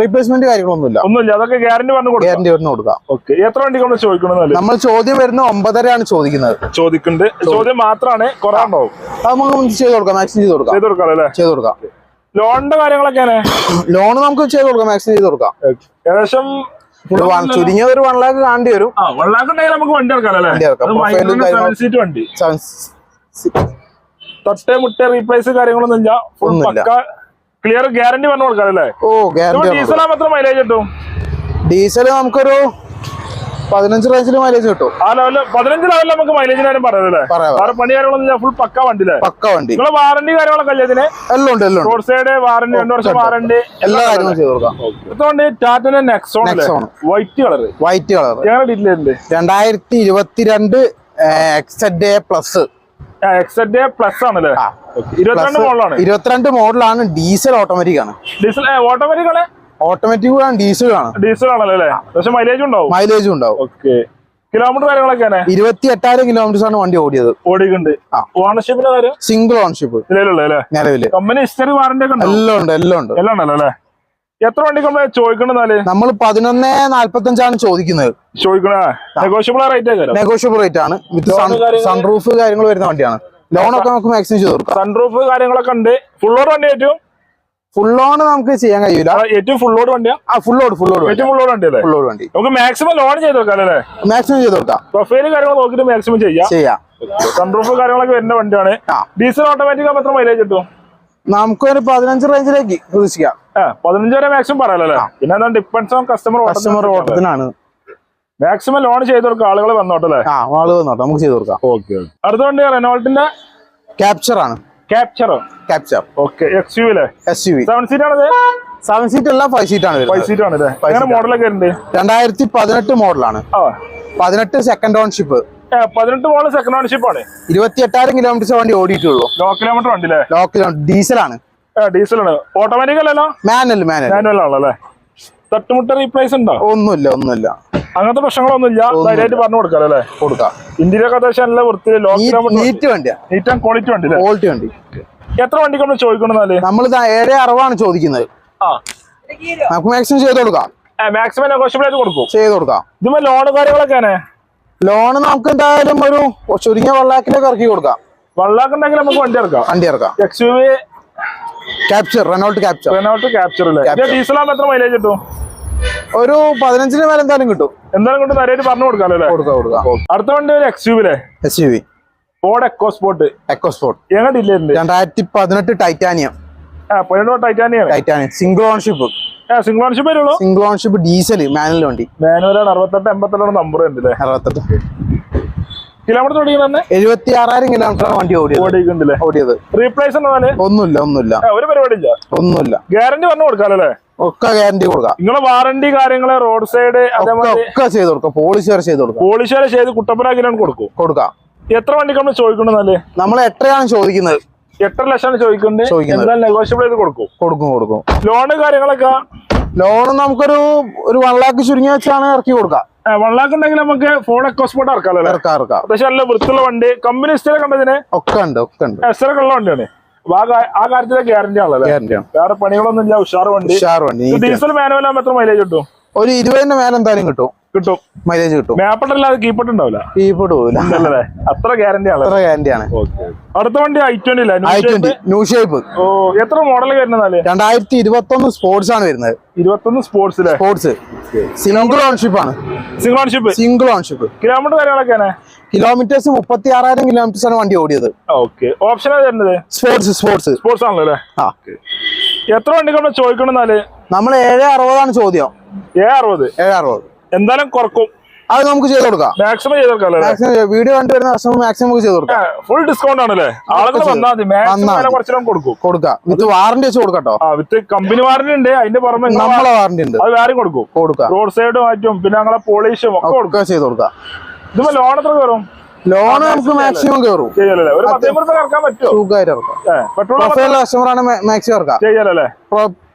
[SPEAKER 1] റീപ്ലേസ്മെന്റ് കാര്യങ്ങളൊന്നുമില്ല.
[SPEAKER 2] ഒന്നുമില്ല അതൊക്കെ ഗ്യാരണ്ടി പറഞ്ഞു കൊടുക്കാം.
[SPEAKER 1] ഗ്യാരണ്ടി പറഞ്ഞു കൊടുക്കാം.
[SPEAKER 2] ഓക്കെ എത്ര വണ്ടി നമ്മൾ ചോദിക്കണം
[SPEAKER 1] നമ്മൾ ചോദ്യം വരുന്ന ഒമ്പതരയാണ് ചോദിക്കുന്നത്.
[SPEAKER 2] ചോദിക്കുന്നുണ്ട് ചോദ്യം. മാത്രമാണ് കുറവുണ്ടാവും.
[SPEAKER 1] അത് നമുക്ക് ചെയ്ത് കൊടുക്കാം മാക്സിമം ചെയ്ത് കൊടുക്കാം.
[SPEAKER 2] ചെയ്ത് കൊടുക്കാം അല്ലേ?
[SPEAKER 1] ചെയ്ത് കൊടുക്കാം.
[SPEAKER 2] ലോണിന്റെ കാര്യങ്ങളൊക്കെയാണ്.
[SPEAKER 1] ലോൺ നമുക്ക് ചെയ്ത് കൊടുക്കാം മാക്സിമം ചെയ്ത് കൊടുക്കാം.
[SPEAKER 2] ഏകദേശം
[SPEAKER 1] ഒരു വൺ- ചുരുങ്ങിയ ഒരു വൺ ലാക്ക് കാണേണ്ടി വരും.
[SPEAKER 2] ആ വെള്ളാക്കുണ്ടെങ്കിൽ നമുക്ക് വണ്ടി
[SPEAKER 1] വണ്ടി Seven-
[SPEAKER 2] മുട്ടേ റീപ്ലേസ് കാര്യങ്ങളൊന്നും ഇല്ല. ഫുൾ. പക്ക ക്ലിയർ ഗ്യാരണ്ടി പറഞ്ഞു കൊടുക്കാം അല്ലേ?
[SPEAKER 1] ഓ ഗ്യാരണ്ടി
[SPEAKER 2] ഡീസൽ മാത്രം മൈലേജ് കിട്ടും?
[SPEAKER 1] ഡീസൽ നമുക്കൊരു പതിനഞ്ച് റേഞ്ചിൽ മൈലേജ് കിട്ടും.
[SPEAKER 2] ആ ലെവലിൽ പതിനഞ്ച് ലെവലിൽ നമുക്ക് മൈലേജിന് കാര്യം പറയാം
[SPEAKER 1] പറയാം
[SPEAKER 2] വേറെ പണി കാര്യങ്ങളൊന്നും ഫുൾ പക്ക വണ്ടി
[SPEAKER 1] പക്ക വണ്ടി.
[SPEAKER 2] നിങ്ങളെ വാറണ്ടി കാര്യങ്ങളൊക്കെ അല്ലേ ഇതിന്?
[SPEAKER 1] എല്ലാം ഉണ്ട് എല്ലാം
[SPEAKER 2] റോഡ് സൈഡ് വാറണ്ടി രണ്ടു വർഷം വാറണ്ടി
[SPEAKER 1] എല്ലാ കാര്യങ്ങളും ചെയ്ത് കൊടുക്കാം
[SPEAKER 2] ഇതുകൊണ്ട് ടാറ്റന്റെ Nexon white colour
[SPEAKER 1] white colour
[SPEAKER 2] ഞങ്ങളുടെ
[SPEAKER 1] രണ്ടായിരത്തി ഇരുപത്തിരണ്ട് XZ A plus
[SPEAKER 2] XZ plus ആണല്ലേ
[SPEAKER 1] ആ.
[SPEAKER 2] ഇരുപത്തിരണ്ട് മോഡലാണ്
[SPEAKER 1] ഇരുപത്തിരണ്ട് മോഡലാണ് ഡീസൽ ഓട്ടോമാറ്റിക് ആണ്.
[SPEAKER 2] ഡീസൽ ഓട്ടോമാറ്റിക് ആണ്?
[SPEAKER 1] ഓട്ടോമാറ്റിക് ആണ് ഡീസൽ ആണ്.
[SPEAKER 2] ഡീസൽ ആണല്ലോ അല്ലേ? പക്ഷെ മൈലേജ് ഉണ്ടാവും.
[SPEAKER 1] മൈലേജും ഉണ്ടാവും.
[SPEAKER 2] ഓക്കെ കിലോമീറ്റർ
[SPEAKER 1] ഇരുപത്തി എട്ടായിരം കിലോമീറ്റർ ആണ് വണ്ടി ഓടിയത്.
[SPEAKER 2] ഓണർഷിപ്പിന്റെ കാര്യം?
[SPEAKER 1] സിംഗിൾ
[SPEAKER 2] ഓണർഷിപ്പ്
[SPEAKER 1] നിലവിൽ.
[SPEAKER 2] കമ്പനി ഹിസ്റ്ററി വാറണ്ടി ഒക്കെ
[SPEAKER 1] എല്ലാം ഉണ്ട് എല്ലാം ഉണ്ട്.
[SPEAKER 2] എല്ലാം ഉണ്ടല്ലോ അല്ലേ? എത്ര വണ്ടി നമ്മൾ ചോദിക്കണെന്നാൽ
[SPEAKER 1] നമ്മൾ പതിനൊന്ന് നാല്പത്തി അഞ്ചാണ് ചോദിക്കുന്നത്
[SPEAKER 2] നെഗോഷ്യബിൾ റേറ്റ്
[SPEAKER 1] നെഗോഷ്യബിൾ റേറ്റ് ആണ്. വിത്ത് സൺറൂഫ് കാര്യങ്ങൾ വരുന്ന വണ്ടിയാണ്. ലോൺ ഒക്കെ നമുക്ക് മാക്സിമം ചെയ്ത് കൊടുക്കാം.
[SPEAKER 2] സൺറൂഫ് കാര്യങ്ങളൊക്കെ ഉണ്ട്. ഫുൾ ഓവർ വണ്ടി ഏറ്റവും
[SPEAKER 1] ഫുൾ ഓൺ നമുക്ക് ചെയ്യാൻ കഴിയില്ല
[SPEAKER 2] ആ, ഏറ്റവും ഫുൾ ലോഡ് വണ്ടിയാ?
[SPEAKER 1] ആ ഫുൾ ലോഡ് ഫുൾ ലോഡ്
[SPEAKER 2] ഏറ്റവും ഫുൾ ലോഡ് വണ്ടി
[SPEAKER 1] ഫുൾ ലോഡ് വണ്ടി.
[SPEAKER 2] നമുക്ക് മാക്സിമം ലോഡ് ചെയ്ത് വെക്കാം അല്ലേ?
[SPEAKER 1] മാക്സിമം ചെയ്ത് വെക്കാം
[SPEAKER 2] പ്രൊഫൈൽ കാര്യങ്ങൾ നോക്കിയിട്ട് മാക്സിമം ചെയ്യാം.
[SPEAKER 1] ചെയ്യാം.
[SPEAKER 2] സൺറൂഫ് കാര്യങ്ങളൊക്കെ വരുന്ന വണ്ടിയാണ്. ഡീസൽ ഓട്ടോമാറ്റിക് ആകുമ്പോൾ എത്ര മൈലേജ് കിട്ടും?
[SPEAKER 1] നമുക്കൊരു പതിനഞ്ച് റേഞ്ചിലേക്ക് പ്രതീക്ഷിക്കാം.
[SPEAKER 2] പതിനഞ്ച് വരെ മാക്സിമം പറയാലോ പിന്നെ ഡിപ്പെൻസ് ഓൺ കസ്റ്റമർ
[SPEAKER 1] കസ്റ്റമർ ഓട്ടത്തിനാണ്.
[SPEAKER 2] മാക്സിമം ലോൺ ചെയ്ത് കൊടുക്കുക ആളുകൾ വന്നോട്ടല്ലേ
[SPEAKER 1] ആളുകൾ ആൾ വന്നോട്ടെ നമുക്ക് ചെയ്ത് കൊടുക്കാം.
[SPEAKER 2] ഓക്കെ അടുത്ത വണ്ടി റെനോൾട്ടിന്റെ
[SPEAKER 1] ക്യാപ്ചർ ആണ്. ക്യാപ്ചർ
[SPEAKER 2] ഓക്കെ എക്സ് യു അല്ലേ
[SPEAKER 1] S U V
[SPEAKER 2] seven seat ആണത്?
[SPEAKER 1] സെവൻ സീറ്റ് അല്ല ഫൈവ് സീറ്റ് ആണ്
[SPEAKER 2] ഫൈവ് സീറ്റ് ആണല്ലേ? അങ്ങനെ മോഡലൊക്കെ ഉണ്ട്?
[SPEAKER 1] രണ്ടായിരത്തി പതിനെട്ട് മോഡലാണ്. പതിനെട്ട് സെക്കൻഡ് ഓൺഷിപ്പ്
[SPEAKER 2] പതിനെട്ട് മോഡൽ സെക്കൻഡ് ഓൺഷിപ്പ് ആണ്.
[SPEAKER 1] ഇരുപത്തി എട്ടായിരം കിലോമീറ്റർ വണ്ടി ഓടിയിട്ടുള്ളൂ.
[SPEAKER 2] ലോ കിലോമീറ്റർ വണ്ടി അല്ലേ
[SPEAKER 1] കിലോമീറ്റർ ഡീസലാണ്
[SPEAKER 2] ഡീസലാണ് ഓട്ടോമാറ്റിക് അല്ലല്ലോ?
[SPEAKER 1] മാനുവൽ മാനുവൽ
[SPEAKER 2] മാനുവൽ ആണല്ലേ തട്ടുമുട്ട റീപ്ലേസ് ഉണ്ടോ?
[SPEAKER 1] ഒന്നുമില്ല ഒന്നുമില്ല.
[SPEAKER 2] അങ്ങനത്തെ പ്രശ്നങ്ങളൊന്നും ഇല്ല ധൈര്യമായിട്ട് പറഞ്ഞു കൊടുക്കാം അല്ലേ?
[SPEAKER 1] കൊടുക്കാം.
[SPEAKER 2] ഇന്ത്യയിലൊക്കെ അത്യാവശ്യം നല്ല വൃത്തി ലോ
[SPEAKER 1] നീറ്റ് വണ്ടിയാ.
[SPEAKER 2] നീറ്റ് ആൻഡ് ക്വാളിറ്റി വണ്ടി
[SPEAKER 1] ക്വാളിറ്റി വണ്ടി.
[SPEAKER 2] എത്ര വണ്ടിക്ക് നമ്മൾ ചോദിക്കണമെന്നാൽ
[SPEAKER 1] നമ്മൾ ഏഴ് അറുപതാണ് ചോദിക്കുന്നത്. നമുക്ക് മാക്സിമം ചെയ്ത് കൊടുക്കാം.
[SPEAKER 2] മാക്സിമം നെഗോഷ്യബിൾ ആയിട്ട് കൊടുക്കും.
[SPEAKER 1] ചെയ്ത് കൊടുക്കാം.
[SPEAKER 2] ഇതുമ്പോ ലോൺ കാര്യങ്ങളൊക്കെയാണ്
[SPEAKER 1] ലോൺ നമുക്ക് എന്തായാലും ഒരു ചുരുങ്ങിയ വള്ളാക്കിലൊക്കെ ഇറക്കി കൊടുക്കാം.
[SPEAKER 2] വള്ളാക്കുണ്ടെങ്കിൽ നമുക്ക് വണ്ടി ഇറക്കാം.
[SPEAKER 1] വണ്ടി ഇറക്കാം.
[SPEAKER 2] X U V
[SPEAKER 1] Captur Renault Captur
[SPEAKER 2] Renault Captur ആകുമ്പോൾ എത്ര മൈലേജ് കിട്ടും?
[SPEAKER 1] ഒരു പതിനഞ്ചിന് മേലെ എന്തായാലും കിട്ടും.
[SPEAKER 2] എന്തായാലും കൊണ്ട് നിരയായിട്ട് പറഞ്ഞു അല്ലേ?
[SPEAKER 1] കൊടുക്കാം കൊടുക്കാം.
[SPEAKER 2] അടുത്ത വണ്ടി ഒരു X യുവിലെ
[SPEAKER 1] S U V
[SPEAKER 2] Ford EcoSport
[SPEAKER 1] EcoSport
[SPEAKER 2] ഞങ്ങളുടെ ഇല്ലുണ്ട്
[SPEAKER 1] രണ്ടായിരത്തി പതിനെട്ട് ടൈറ്റാനിയം ടൈറ്റാനിയം സിംഗിൾ ഓൺഷിപ്പ്
[SPEAKER 2] ആ സിംഗിൾ ഓൺഷിപ്പ് വരുള്ളൂ?
[SPEAKER 1] സിംഗിൾ ഓൺഷിപ്പ് ഡീസൽ മാനുവൽ വണ്ടി.
[SPEAKER 2] മാനുവലാണ് അറുപത്തെട്ട് എൺപത്തെട്ടാണ് നമ്പർ ഉണ്ട് അല്ലേ
[SPEAKER 1] അറുപത്തെട്ട്.
[SPEAKER 2] കിലോമീറ്റർ ഓടിക്കുന്ന
[SPEAKER 1] എഴുപത്തി ആറായിരം കിലോമീറ്റർ വണ്ടി ഓടിയത്. ഓടിയത്.
[SPEAKER 2] റീപ്ലേസ്
[SPEAKER 1] ഒന്നുമില്ല ഒന്നുമില്ല.
[SPEAKER 2] ഒരു പരിപാടി ഇല്ല.
[SPEAKER 1] ഒന്നുമില്ല.
[SPEAKER 2] ഗ്യാരണ്ടി പറഞ്ഞു കൊടുക്കാല്ലേ
[SPEAKER 1] ഒക്കെ ഗ്യാരണ്ടി കൊടുക്കാം.
[SPEAKER 2] നിങ്ങളെ വാറണ്ടി കാര്യങ്ങൾ റോഡ് സൈഡ്
[SPEAKER 1] ഒക്കെ ചെയ്ത് കൊടുക്കാം. പോളിസി വരെ ചെയ്ത് കൊടുക്കാം.
[SPEAKER 2] പോളിഷുകാരെ ചെയ്ത് കുട്ടപ്പനാക്കിലാണ് കൊടുക്കും.
[SPEAKER 1] കൊടുക്കാം.
[SPEAKER 2] എത്ര വണ്ടിക്ക് നമ്മൾ ചോദിക്കണമെന്നല്ലേ
[SPEAKER 1] നമ്മൾ എത്രയാണ് ചോദിക്കുന്നത്?
[SPEAKER 2] എത്ര ലക്ഷമാണ് ചോദിക്കുന്നത്.
[SPEAKER 1] ചോദിക്കുന്നത്.
[SPEAKER 2] നെഗോഷ്യബിൾ ചെയ്ത് കൊടുക്കും.
[SPEAKER 1] കൊടുക്കും കൊടുക്കും.
[SPEAKER 2] ലോണ് കാര്യങ്ങളൊക്കെ?
[SPEAKER 1] ലോൺ നമുക്കൊരു ഒരു വൺ ലാക്ക് ചുരുങ്ങി വെച്ചാണ് ഇറക്കി കൊടുക്കാം.
[SPEAKER 2] ഉണ്ടെങ്കിൽ നമുക്ക് ഫോൺ എക്കോസ്പോർട്ട് ഇറക്കാമല്ലോ
[SPEAKER 1] ഇറക്കാം ഇറക്കാം.
[SPEAKER 2] പക്ഷെ നല്ല വൃത്തിയുള്ള വണ്ടി. കമ്പനി സ്ഥിരം കണ്ടതിന്
[SPEAKER 1] ഒക്കെ ഉണ്ട് ഒക്കെ ഉണ്ട്.
[SPEAKER 2] സ്ഥിരം ഉള്ള വണ്ടിയാണ്. ആ കാര്യത്തിലെ ഗ്യാരണ്ടി ആണല്ലോ വേറെ പണികളൊന്നും ഇല്ല ഉഷാർ വണ്ടി.
[SPEAKER 1] ഉഷാർ വണ്ടി
[SPEAKER 2] ഡീസൽ മാനുവൽ ആകുമ്പോൾ എത്ര മൈലേജ് കിട്ടും?
[SPEAKER 1] ഒരു ഇരുപതിന്റെ മേലെ എന്തായാലും കിട്ടും.
[SPEAKER 2] കിട്ടും.
[SPEAKER 1] മൈലേജ് കിട്ടും.
[SPEAKER 2] മേപ്പട്ടല്ലാതെ കീപ്പട്ട് ഉണ്ടാവില്ല?
[SPEAKER 1] കീപ്പട്ട്
[SPEAKER 2] അല്ലേ അത്ര ഗ്യാരണ്ടി ആണ്
[SPEAKER 1] അത്ര ഗ്യാരണ്ടി ആണ്.
[SPEAKER 2] അടുത്ത വണ്ടി I twenty
[SPEAKER 1] I twenty new shape
[SPEAKER 2] ഓ എത്ര മോഡൽ വരുന്നത്
[SPEAKER 1] രണ്ടായിരത്തി ഇരുപത്തി ഒന്ന് സ്പോർട്സ് ആണ് വരുന്നത്.
[SPEAKER 2] ഇരുപത്തൊന്ന് സ്പോർട്സ്
[SPEAKER 1] സ്പോർട്സ് സിംഗിൾ ഓൺഷിപ്പ് ആണ്.
[SPEAKER 2] Single ownership
[SPEAKER 1] single ownership
[SPEAKER 2] kilometre കാര്യങ്ങളൊക്കെയാണ്
[SPEAKER 1] കിലോമീറ്റേഴ്സ് മുപ്പത്തി ആറായിരം കിലോമീറ്റേഴ്സ് ആണ് വണ്ടി ഓടിയത്.
[SPEAKER 2] ഓക്കെ ഓപ്ഷൻ വരുന്നത്?
[SPEAKER 1] സ്പോർട്സ് സ്പോർട്സ്
[SPEAKER 2] സ്പോർട്സ് ആണല്ലോ അല്ലേ? എത്ര വണ്ടി നമ്മൾ ചോദിക്കണമെന്നാൽ
[SPEAKER 1] നമ്മൾ ഏഴ് അറുപതാണ് ചോദ്യം.
[SPEAKER 2] ഏ അറുപത്?
[SPEAKER 1] ഏഴ് അറുപത്.
[SPEAKER 2] എന്തായാലും കുറക്കും.
[SPEAKER 1] അത് നമുക്ക് ചെയ്ത് കൊടുക്കാം.
[SPEAKER 2] മാക്സിമം ചെയ്ത്
[SPEAKER 1] കൊടുക്കാം വീഡിയോ കണ്ടുവരുന്ന കസ്റ്റമർ മാക്സിമം നമുക്ക് ചെയ്ത് കൊടുക്കാം.
[SPEAKER 2] ഫുൾ ഡിസ്കൗണ്ട് ആണല്ലേ? ആളുകൾ. വന്നാൽ മതി. മാക്സിമം കൊടുക്കും.
[SPEAKER 1] കൊടുക്കാം. വിത്ത് വാറന്റി വെച്ച് കൊടുക്കട്ടോ.
[SPEAKER 2] വിത്ത് കമ്പനി വാറന്റി ഉണ്ട്. അതിന്റെ പുറമെ
[SPEAKER 1] നമ്മളെ വാറന്റി ഉണ്ട്.
[SPEAKER 2] അത് വേറെ കൊടുക്കും.
[SPEAKER 1] കൊടുക്കാം.
[SPEAKER 2] റോഡ് സൈഡ് മാറ്റും പിന്നെ ഞങ്ങളെ പോളീഷും ഒക്കെ
[SPEAKER 1] കൊടുക്കുക ചെയ്ത് കൊടുക്കാം.
[SPEAKER 2] ഇതിപ്പോ ലോൺ എത്ര കയറും?
[SPEAKER 1] ലോൺ നമുക്ക് മാക്സിമം കയറും. സുഖമായിട്ട് ഇറക്കാം.
[SPEAKER 2] പെട്രോൾ
[SPEAKER 1] കസ്റ്റമറാണ് മാക്സിമം ഇറക്കാം.
[SPEAKER 2] ചെയ്യലല്ലേ?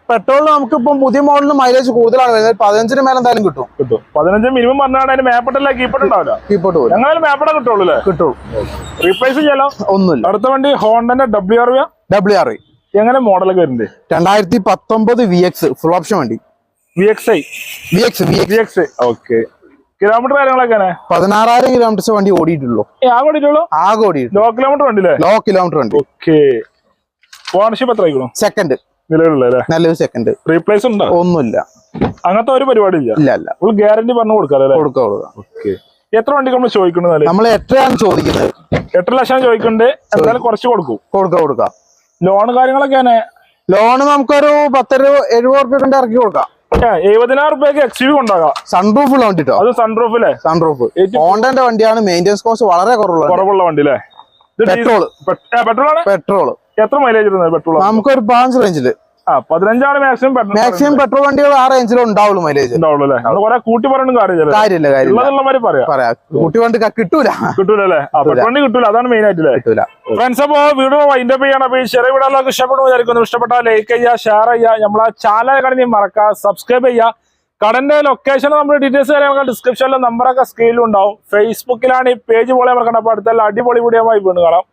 [SPEAKER 1] പെട്രോളിന് നമുക്ക് ഇപ്പൊ പുതിയ മോഡലിന് മൈലേജ് കൂടുതലാണ്. വരുന്നത് പതിനഞ്ചിന് മേലെ എന്തായാലും കിട്ടും.
[SPEAKER 2] കിട്ടും. പതിനഞ്ച് മിനിമം പറഞ്ഞാൽ അതിന് മേപ്പട്ടല്ല കീപ്പട്ട് ഉണ്ടാവില്ല?
[SPEAKER 1] കീപ്പോട്ട് പോലും.
[SPEAKER 2] ഞങ്ങൾ മേപ്പട കിട്ടുള്ളൂ അല്ലേ?
[SPEAKER 1] കിട്ടും.
[SPEAKER 2] റീപ്ലേസ് ചെയ്യാലോ?
[SPEAKER 1] ഒന്നുമില്ല.
[SPEAKER 2] അടുത്ത വണ്ടി ഹോണ്ടന്റെ ഡബ്ല്യു ആർ
[SPEAKER 1] ഡബ്ല്യു ആർ
[SPEAKER 2] എങ്ങനെ മോഡലൊക്കെ വരുന്നുണ്ട്
[SPEAKER 1] രണ്ടായിരത്തി പത്തൊമ്പത് വി എക്സ് ഫുൾ ഓപ്ഷൻ വണ്ടി.
[SPEAKER 2] V X I
[SPEAKER 1] V X V X
[SPEAKER 2] V X okay kilometre കാര്യങ്ങളൊക്കെ
[SPEAKER 1] പതിനാറായിരം കിലോമീറ്റർ വണ്ടി ഓടിയിട്ടുള്ളൂ.
[SPEAKER 2] ആ ഓടിയിട്ടുള്ളൂ?
[SPEAKER 1] ആകെ ഓടിയിട്ടുള്ളൂ.
[SPEAKER 2] ലോ കിലോമീറ്റർ വണ്ടി
[SPEAKER 1] ലോ കിലോമീറ്റർ വണ്ടി.
[SPEAKER 2] ഓക്കെ ഓണർഷിപ്പ് എത്ര
[SPEAKER 1] സെക്കൻഡ്
[SPEAKER 2] നിലവിലുള്ള അല്ലേ
[SPEAKER 1] നല്ലൊരു സെക്കൻഡ്
[SPEAKER 2] റീപ്ലേസ് ഉണ്ടോ?
[SPEAKER 1] ഒന്നുമില്ല.
[SPEAKER 2] അങ്ങനത്തെ ഒരു പരിപാടി ഇല്ല?
[SPEAKER 1] ഇല്ല ഇല്ല.
[SPEAKER 2] ഫുൾ ഗ്യാരണ്ടി പറഞ്ഞു കൊടുക്കാം അല്ലേ?
[SPEAKER 1] കൊടുക്കുക കൊടുക്കുക
[SPEAKER 2] എത്ര വണ്ടി നമ്മൾ ചോദിക്കുന്നത്
[SPEAKER 1] നമ്മൾ എത്രയാണ് ചോദിക്കുന്നത്?
[SPEAKER 2] എട്ട് ലക്ഷം ചോദിക്കുന്നുണ്ട് എന്തായാലും കുറച്ച് കൊടുക്കും.
[SPEAKER 1] കൊടുക്കുക കൊടുക്കാം.
[SPEAKER 2] ലോൺ കാര്യങ്ങളൊക്കെയാണ്
[SPEAKER 1] ലോൺ നമുക്കൊരു പത്തര എഴുപത് റുപ്യ കൊണ്ട് ഇറക്കി കൊടുക്കാം.
[SPEAKER 2] എഴുപതിനായിരം റുപ്യക്ക് എക്സ് യു കൊണ്ടാകാം
[SPEAKER 1] സൺറൂഫ് ഉള്ള വണ്ടി
[SPEAKER 2] അത്
[SPEAKER 1] സൺറൂഫ്
[SPEAKER 2] ഏറ്റവും-
[SPEAKER 1] ഹോണ്ടന്റെ വണ്ടിയാണ്. മെയിന്റെനൻസ് കോസ്റ്റ് വളരെ കുറവുള്ള
[SPEAKER 2] കുറവുള്ള വണ്ടി അല്ലേ
[SPEAKER 1] പെട്രോൾ
[SPEAKER 2] പെട്രോൾ പെട്രോൾ
[SPEAKER 1] പെട്രോൾ
[SPEAKER 2] എത്ര മൈലേജ് ഇരുന്നത് പെട്രോൾ
[SPEAKER 1] നമുക്കൊരു പതിനഞ്ച് റേഞ്ചിൽ
[SPEAKER 2] ആ പതിനഞ്ചാണ് മാക്സിമം പെട്രോൾ
[SPEAKER 1] മാക്സിമം പെട്രോൾ വണ്ടികൾ ആ റേഞ്ചിലും ഉണ്ടാവുള്ളൂ മൈലേജ്
[SPEAKER 2] ഉണ്ടാവുള്ളൂ അല്ലേ കുറെ കൂട്ടി പറഞ്ഞും കാര്യമില്ല
[SPEAKER 1] കാര്യമില്ല.
[SPEAKER 2] പറയാം.
[SPEAKER 1] പറയാ. കുട്ടി വണ്ടി കിട്ടൂല
[SPEAKER 2] കിട്ടൂല. പെട്രോൾ വണ്ടി കിട്ടൂല. അതാണ് മെയിൻ ആയിട്ട്
[SPEAKER 1] കിട്ടൂല.
[SPEAKER 2] ഫ്രണ്ട്സ് അപ്പോ വീഡിയോ വൈൻഡ് അപ്പ് ചെയ്യണം. അപ്പൊ ഈ ചെറിയ വീഡിയോ എല്ലാവർക്കും ഇഷ്ടപ്പെടുന്നു വിചാരിക്കുന്നു. ഇഷ്ടപ്പെട്ടാൽ ലൈക്ക് ചെയ്യുക ഷെയർ ചെയ്യുക. നമ്മളെ ചാനൽ കടന്ന് മറക്കുക സബ്സ്ക്രൈബ് ചെയ്യുക. കടന്റെ ലൊക്കേഷൻ നമ്മൾ ഡീറ്റെയിൽസ് കാര്യങ്ങൾ ഡിസ്ക്രിപ്ഷനിലും നമ്പറൊക്കെ സ്ക്രീനിലും ഉണ്ടാവും. ഫേസ്ബുക്കിലാണ് ഈ പേജ് പോലെ മറക്കണം അപ്പൊ അടുത്തല്ല അടിപൊളി വീഡിയോ വീണ്ടും കാണാം.